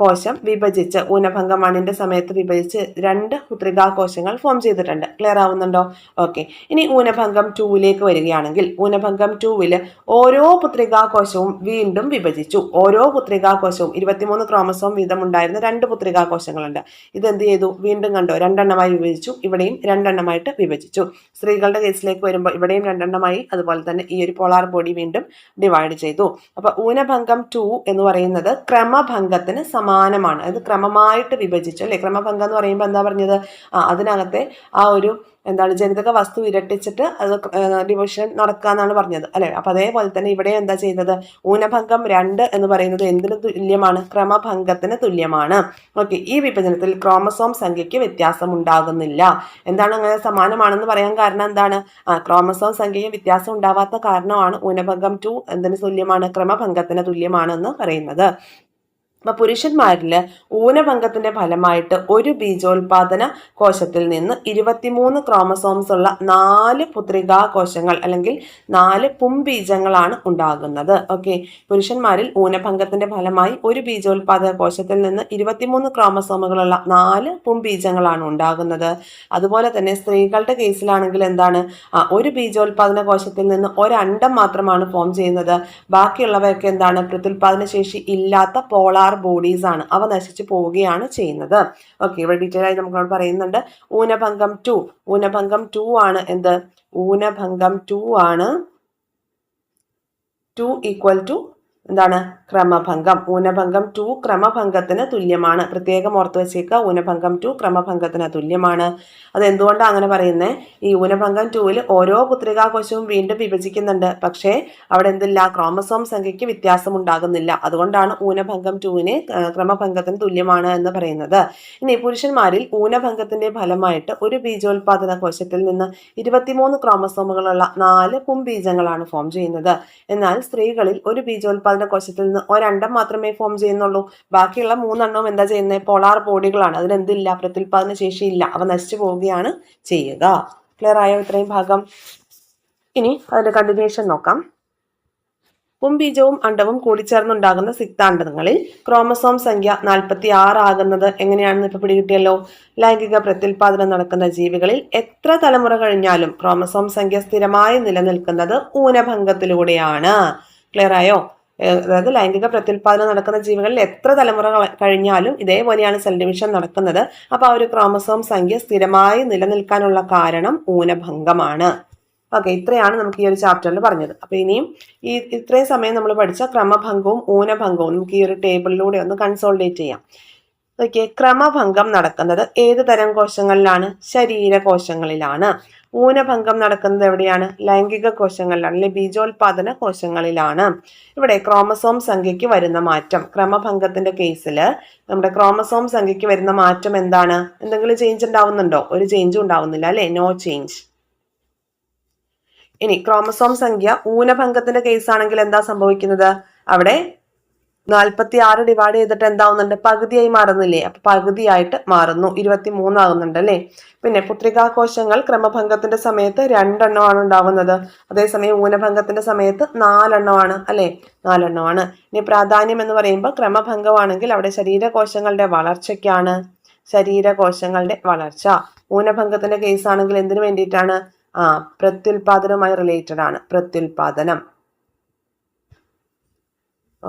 കോശം വിഭജിച്ച് ഊനഭംഗം മണ്ണിന്റെ സമയത്ത് വിഭജിച്ച് രണ്ട് പുത്രികാ കോശങ്ങൾ ഫോം ചെയ്തിട്ടുണ്ട്. ക്ലിയർ ആവുന്നുണ്ടോ? ഓക്കെ ഇനി ഊനഭംഗം ടൂവിലേക്ക് വരികയാണെങ്കിൽ ഊനഭംഗം ടൂവിൽ ഓരോ പുത്രികാ കോശവും വീണ്ടും വിഭജിച്ചു. ഓരോ പുത്രികാ കോശവും ഇരുപത്തിമൂന്ന് ക്രോമസോം വീതം ഉണ്ടായിരുന്ന രണ്ട് പുത്രികാ കോശങ്ങളുണ്ട് ഇത് എന്ത് ചെയ്തു? വീണ്ടും കണ്ടോ രണ്ടെണ്ണമായി വിഭജിച്ചു. ഇവിടെയും രണ്ടെണ്ണമായിട്ട് വിഭജിച്ചു. സ്ത്രീകളുടെ കേസിലേക്ക് വരുമ്പോൾ ഇവിടെയും രണ്ടെണ്ണമായി അതുപോലെ തന്നെ ഈ ഒരു പോളാർ ബോഡി വീണ്ടും ഡിവൈഡ് ചെയ്തു. അപ്പൊ ഊനഭംഗം ടു എന്ന് പറയുന്നത് ക്രമഭംഗത്തിന് സമാനമാണ്. അത് ക്രമമായിട്ട് വിഭജിച്ചു അല്ലേ? ക്രമഭംഗം എന്ന് പറയുമ്പോൾ എന്താ പറഞ്ഞത്? അതിനകത്തെ ആ ഒരു എന്താണ് ജനിതക വസ്തു ഇരട്ടിച്ചിട്ട് അത് ഡിവിഷൻ നടക്കുക എന്നാണ് പറഞ്ഞത് അല്ലേ? അപ്പം അതേപോലെ തന്നെ ഇവിടെ എന്താ ചെയ്യുന്നത്? ഊനഭംഗം രണ്ട് എന്ന് പറയുന്നത് എന്തിനു തുല്യമാണ്? ക്രമഭംഗത്തിന് തുല്യമാണ്. ഓക്കെ ഈ വിഭജനത്തിൽ ക്രോമസോം സംഖ്യയ്ക്ക് വ്യത്യാസം ഉണ്ടാകുന്നില്ല എന്താണ് അങ്ങനെ സമാനമാണെന്ന് പറയാൻ കാരണം എന്താണ്? ക്രോമസോം സംഖ്യയ്ക്ക് വ്യത്യാസം ഉണ്ടാവാത്ത കാരണമാണ് ഊനഭംഗം ടു എന്തിന് തുല്യമാണ്? ക്രമഭംഗത്തിന് തുല്യമാണെന്ന് പറയുന്നത്. പുരുഷന്മാരിൽ ഊനഭംഗത്തിന്റെ ഫലമായിട്ട് ഒരു ബീജോൽപാദന കോശത്തിൽ നിന്ന് ഇരുപത്തിമൂന്ന് ക്രോമസോംസ് ഉള്ള നാല് പുത്രികാ കോശങ്ങൾ അല്ലെങ്കിൽ നാല് പുംബീജങ്ങളാണ് ഉണ്ടാകുന്നത്. ഓക്കെ പുരുഷന്മാരിൽ ഊനഭംഗത്തിന്റെ ഫലമായി ഒരു ബീജോൽപാദന കോശത്തിൽ നിന്ന് ഇരുപത്തിമൂന്ന് ക്രോമസോമുകളുള്ള നാല് പുംബീജങ്ങളാണ് ഉണ്ടാകുന്നത്. അതുപോലെ തന്നെ സ്ത്രീകളുടെ കേസിലാണെങ്കിൽ എന്താണ്? ഒരു ബീജോൽപാദന കോശത്തിൽ നിന്ന് ഒരണ്ടം മാത്രമാണ് ഫോം ചെയ്യുന്നത്. ബാക്കിയുള്ളവയൊക്കെ എന്താണ്? പ്രത്യുൽപാദന ശേഷി ഇല്ലാത്ത പോളാർ ബോഡീസ് ആണ്. അവ നശിച്ചു പോവുകയാണ് ചെയ്യുന്നത്. ഓക്കെ ഇവിടെ ഡീറ്റെയിൽ ആയി നമുക്ക് പറയുന്നുണ്ട്. ഊനഭംഗം ടു ഊനഭംഗം ടു ആണ് എന്ത്? ഊനഭംഗം ടു ആണ്. ടു ഈക്വൽ ടു എന്താണ്? ക്രമഭംഗം. ഊനഭംഗം ടു ക്രമഭംഗത്തിന് തുല്യമാണ്. പ്രത്യേകം ഓർത്ത് വെച്ചേക്കുക. ഊനഭംഗം ടു ക്രമഭംഗത്തിന് തുല്യമാണ്. അതെന്തുകൊണ്ടാണ് അങ്ങനെ പറയുന്നത് ഈ ഊനഭംഗം ടുവിൽ ഓരോ പുത്രികാകോശവും വീണ്ടും വിഭജിക്കുന്നുണ്ട്. പക്ഷേ അവിടെ എന്തില്ല? ക്രോമസോം സംഖ്യയ്ക്ക് വ്യത്യാസം ഉണ്ടാകുന്നില്ല അതുകൊണ്ടാണ് ഊനഭംഗം ടുവിന് ക്രമഭംഗത്തിന് തുല്യമാണ് എന്ന് പറയുന്നത്. ഇനി പുരുഷന്മാരിൽ ഊനഭംഗത്തിന്റെ ഫലമായിട്ട് ഒരു ബീജോത്പാദന കോശത്തിൽ നിന്ന് ഇരുപത്തിമൂന്ന് ക്രോമസോമുകളുള്ള നാല് പുംബീജങ്ങളാണ് ഫോം ചെയ്യുന്നത്. എന്നാൽ സ്ത്രീകളിൽ ഒരു ബീജോത്പാദന കോശത്തിൽ നിന്ന് ഒരെണ്ണം മാത്രമേ ഫോം ചെയ്യുന്നുള്ളൂ. ബാക്കിയുള്ള മൂന്നെണ്ണവും എന്താ ചെയ്യുന്നത് പോളാർ ബോഡികളാണ് അതിനെന്തില്ല പ്രത്യുൽപാദന ശേഷിയില്ല അവ നശിച്ചു പോവുകയാണ് ചെയ്യുക. ക്ലിയർ ആയോ ഇത്രയും ഭാഗം? ഇനി അതിന്റെ കണ്ടിന്യൂഷൻ നോക്കാം. പുംബീജവും അണ്ടവും കൂടിച്ചേർന്നുണ്ടാകുന്ന സിക്താണ്ഡങ്ങളിൽ ക്രോമസോം സംഖ്യ നാൽപ്പത്തി ആറ് ആകുന്നത് എങ്ങനെയാണെന്ന് ഇപ്പൊ പിടികിട്ടിയല്ലോ? ലൈംഗിക പ്രത്യുൽപാദനം നടക്കുന്ന ജീവികളിൽ എത്ര തലമുറ കഴിഞ്ഞാലും ക്രോമസോം സംഖ്യ സ്ഥിരമായി നിലനിൽക്കുന്നത് ഊനഭംഗത്തിലൂടെയാണ്. ക്ലിയർ ആയോ? അതായത് ലൈംഗിക പ്രത്യുൽപാദനം നടക്കുന്ന ജീവികളിൽ എത്ര തലമുറ കഴിഞ്ഞാലും ഇതേപോലെയാണ് സെൽ ഡിവിഷൻ നടക്കുന്നത്. അപ്പോൾ ആ ഒരു ക്രോമസോം സംഖ്യ സ്ഥിരമായി നിലനിൽക്കാനുള്ള കാരണം ഊനഭംഗമാണ്. ഓക്കെ ഇത്രയാണ് നമുക്ക് ഈ ഒരു ചാപ്റ്ററിൽ പറഞ്ഞത്. അപ്പോൾ ഇനിയും ഈ ഇത്രയും സമയം നമ്മൾ പഠിച്ച ക്രമഭംഗവും ഊനഭംഗവും നമുക്ക് ഈ ഒരു ടേബിളിലൂടെ ഒന്ന് കൺസോൾഡേറ്റ് ചെയ്യാം. ഓക്കെ ക്രമഭംഗം നടക്കുന്നത് ഏത് തരം കോശങ്ങളിലാണ്? ശരീരകോശങ്ങളിലാണ്. ഊനഭംഗം നടക്കുന്നത് എവിടെയാണ്? ലൈംഗിക കോശങ്ങളിലാണ് അല്ലെങ്കിൽ ബീജോത്പാദന കോശങ്ങളിലാണ്. ഇവിടെ ക്രോമസോം സംഖ്യയ്ക്ക് വരുന്ന മാറ്റം. ക്രമഭംഗത്തിന്റെ കേസിൽ നമ്മുടെ ക്രോമസോം സംഖ്യയ്ക്ക് വരുന്ന മാറ്റം എന്താണ്? എന്തെങ്കിലും ചേഞ്ച് ഉണ്ടാവുന്നുണ്ടോ? ഒരു ചേഞ്ചും ഉണ്ടാവുന്നില്ല അല്ലെ? നോ ചേഞ്ച് ഇനി ക്രോമസോം സംഖ്യ ഊനഭംഗത്തിന്റെ കേസാണെങ്കിൽ എന്താ സംഭവിക്കുന്നത്? അവിടെ നാൽപ്പത്തി ആറ് ഡിവൈഡ് ചെയ്തിട്ട് എന്താവുന്നുണ്ട്? പകുതിയായി മാറുന്നില്ലേ? അപ്പൊ പകുതിയായിട്ട് മാറുന്നു. ഇരുപത്തി മൂന്നാകുന്നുണ്ട് അല്ലേ പിന്നെ പുത്രികാകോശങ്ങൾ ക്രമഭംഗത്തിന്റെ സമയത്ത് രണ്ടെണ്ണമാണ് ഉണ്ടാവുന്നത്. അതേസമയം ഊനഭംഗത്തിന്റെ സമയത്ത് നാലെണ്ണമാണ് അല്ലെ? നാലെണ്ണമാണ്. ഇനി പ്രാധാന്യം എന്ന് പറയുമ്പോൾ ക്രമഭംഗമാണെങ്കിൽ അവിടെ ശരീരകോശങ്ങളുടെ വളർച്ചയ്ക്കാണ്. ശരീരകോശങ്ങളുടെ വളർച്ച. ഊനഭംഗത്തിന്റെ കേസ് ആണെങ്കിൽ എന്തിനു വേണ്ടിയിട്ടാണ്? ആ പ്രത്യുൽപാദനവുമായി റിലേറ്റഡ് ആണ്. പ്രത്യുൽപാദനം.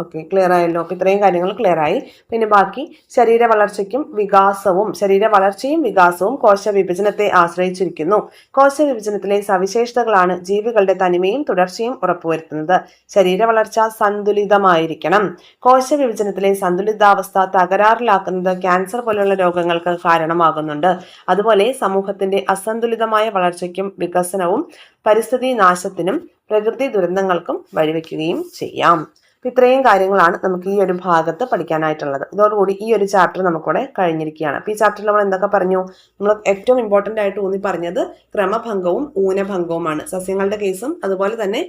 ഓക്കെ ക്ലിയർ ആയല്ലോ അപ്പോൾ ഇത്രയും കാര്യങ്ങൾ ക്ലിയർ ആയി. പിന്നെ ബാക്കി ശരീര വളർച്ചയ്ക്കും വികാസവും ശരീര വളർച്ചയും വികാസവും കോശ വിഭജനത്തെ ആശ്രയിച്ചിരിക്കുന്നു. കോശ വിഭജനത്തിലെ സവിശേഷതകളാണ് ജീവികളുടെ തനിമയും തുടർച്ചയും ഉറപ്പുവരുത്തുന്നത്. ശരീര വളർച്ച സന്തുലിതമായിരിക്കണം. കോശ വിഭജനത്തിലെ സന്തുലിതാവസ്ഥ തകരാറിലാക്കുന്നത് ക്യാൻസർ പോലുള്ള രോഗങ്ങൾക്ക് കാരണമാകുന്നുണ്ട്. അതുപോലെ സമൂഹത്തിന്റെ അസന്തുലിതമായ വളർച്ചയ്ക്കും വികസനവും പരിസ്ഥിതി നാശത്തിനും പ്രകൃതി ദുരന്തങ്ങൾക്കും വഴിവെക്കുകയും ചെയ്യാം. ഇത്രയും കാര്യങ്ങളാണ് നമുക്ക് ഈ ഒരു ഭാഗത്ത് പഠിക്കാനായിട്ടുള്ളത്. ഇതോടുകൂടി ഈ ഒരു ചാപ്റ്റർ നമുക്കിവിടെ കഴിഞ്ഞിരിക്കുകയാണ്. അപ്പോൾ ഈ ചാപ്റ്ററിൽ നമ്മൾ എന്തൊക്കെ പറഞ്ഞു? നമ്മൾ ഏറ്റവും ഇമ്പോർട്ടന്റ് ആയിട്ട് ഊന്നി പറഞ്ഞത് ക്രമഭംഗവും ഊനഭംഗവുമാണ്. സസ്യങ്ങളുടെ കേസും അതുപോലെ തന്നെ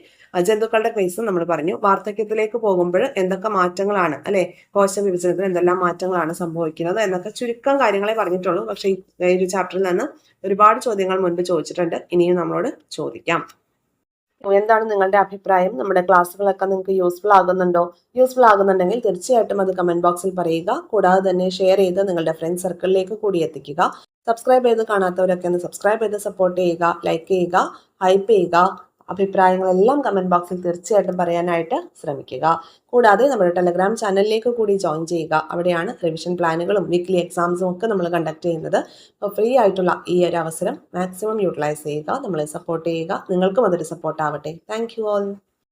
ജന്തുക്കളുടെ കേസും നമ്മൾ പറഞ്ഞു. വാർദ്ധക്യത്തിലേക്ക് പോകുമ്പോൾ എന്തൊക്കെ മാറ്റങ്ങളാണ്? അല്ലെ? കോശ വിഭജനത്തിൽ എന്തെല്ലാം മാറ്റങ്ങളാണ് സംഭവിക്കുന്നത്? എന്നൊക്കെ ചുരുക്കം കാര്യങ്ങളെ പറഞ്ഞിട്ടുള്ളൂ. പക്ഷേ ഈ ഒരു ചാപ്റ്ററിൽ നിന്ന് ഒരുപാട് ചോദ്യങ്ങൾ മുൻപ് ചോദിച്ചിട്ടുണ്ട്. ഇനിയും നമ്മളോട് ചോദിക്കാം. എന്താണ് നിങ്ങളുടെ അഭിപ്രായം? നമ്മുടെ ക്ലാസ്സുകളൊക്കെ നിങ്ങൾക്ക് യൂസ്ഫുൾ ആകുന്നുണ്ടോ? യൂസ്ഫുൾ ആകുന്നുണ്ടെങ്കിൽ തീർച്ചയായിട്ടും അത് കമന്റ് ബോക്സിൽ പറയുക. കൂടാതെ തന്നെ ഷെയർ ചെയ്ത് നിങ്ങളുടെ ഫ്രണ്ട് സർക്കിളിലേക്ക് കൂടി എത്തിക്കുക. സബ്സ്ക്രൈബ് ചെയ്ത് കാണാത്തവരൊക്കെ ഒന്ന് സബ്സ്ക്രൈബ് ചെയ്ത് സപ്പോർട്ട് ചെയ്യുക ലൈക്ക് ചെയ്യുക ഹൈപ്പ് ചെയ്യുക. അഭിപ്രായങ്ങളെല്ലാം കമന്റ് ബോക്സിൽ തീർച്ചയായിട്ടും പറയാനായിട്ട് ശ്രമിക്കുക. കൂടാതെ നമ്മുടെ ടെലഗ്രാം ചാനലിലേക്ക് കൂടി ജോയിൻ ചെയ്യുക. അവിടെയാണ് റിവിഷൻ പ്ലാനുകളും വീക്ക്ലി എക്സാംസും ഒക്കെ നമ്മൾ കണ്ടക്ട് ചെയ്യുന്നത്. അപ്പോൾ ഫ്രീ ആയിട്ടുള്ള ഈ ഒരു അവസരം മാക്സിമം യൂട്ടിലൈസ് ചെയ്യുക നമ്മളെ സപ്പോർട്ട് ചെയ്യുക. നിങ്ങൾക്കും അതൊരു സപ്പോർട്ടാവട്ടെ താങ്ക് യു ഓൾ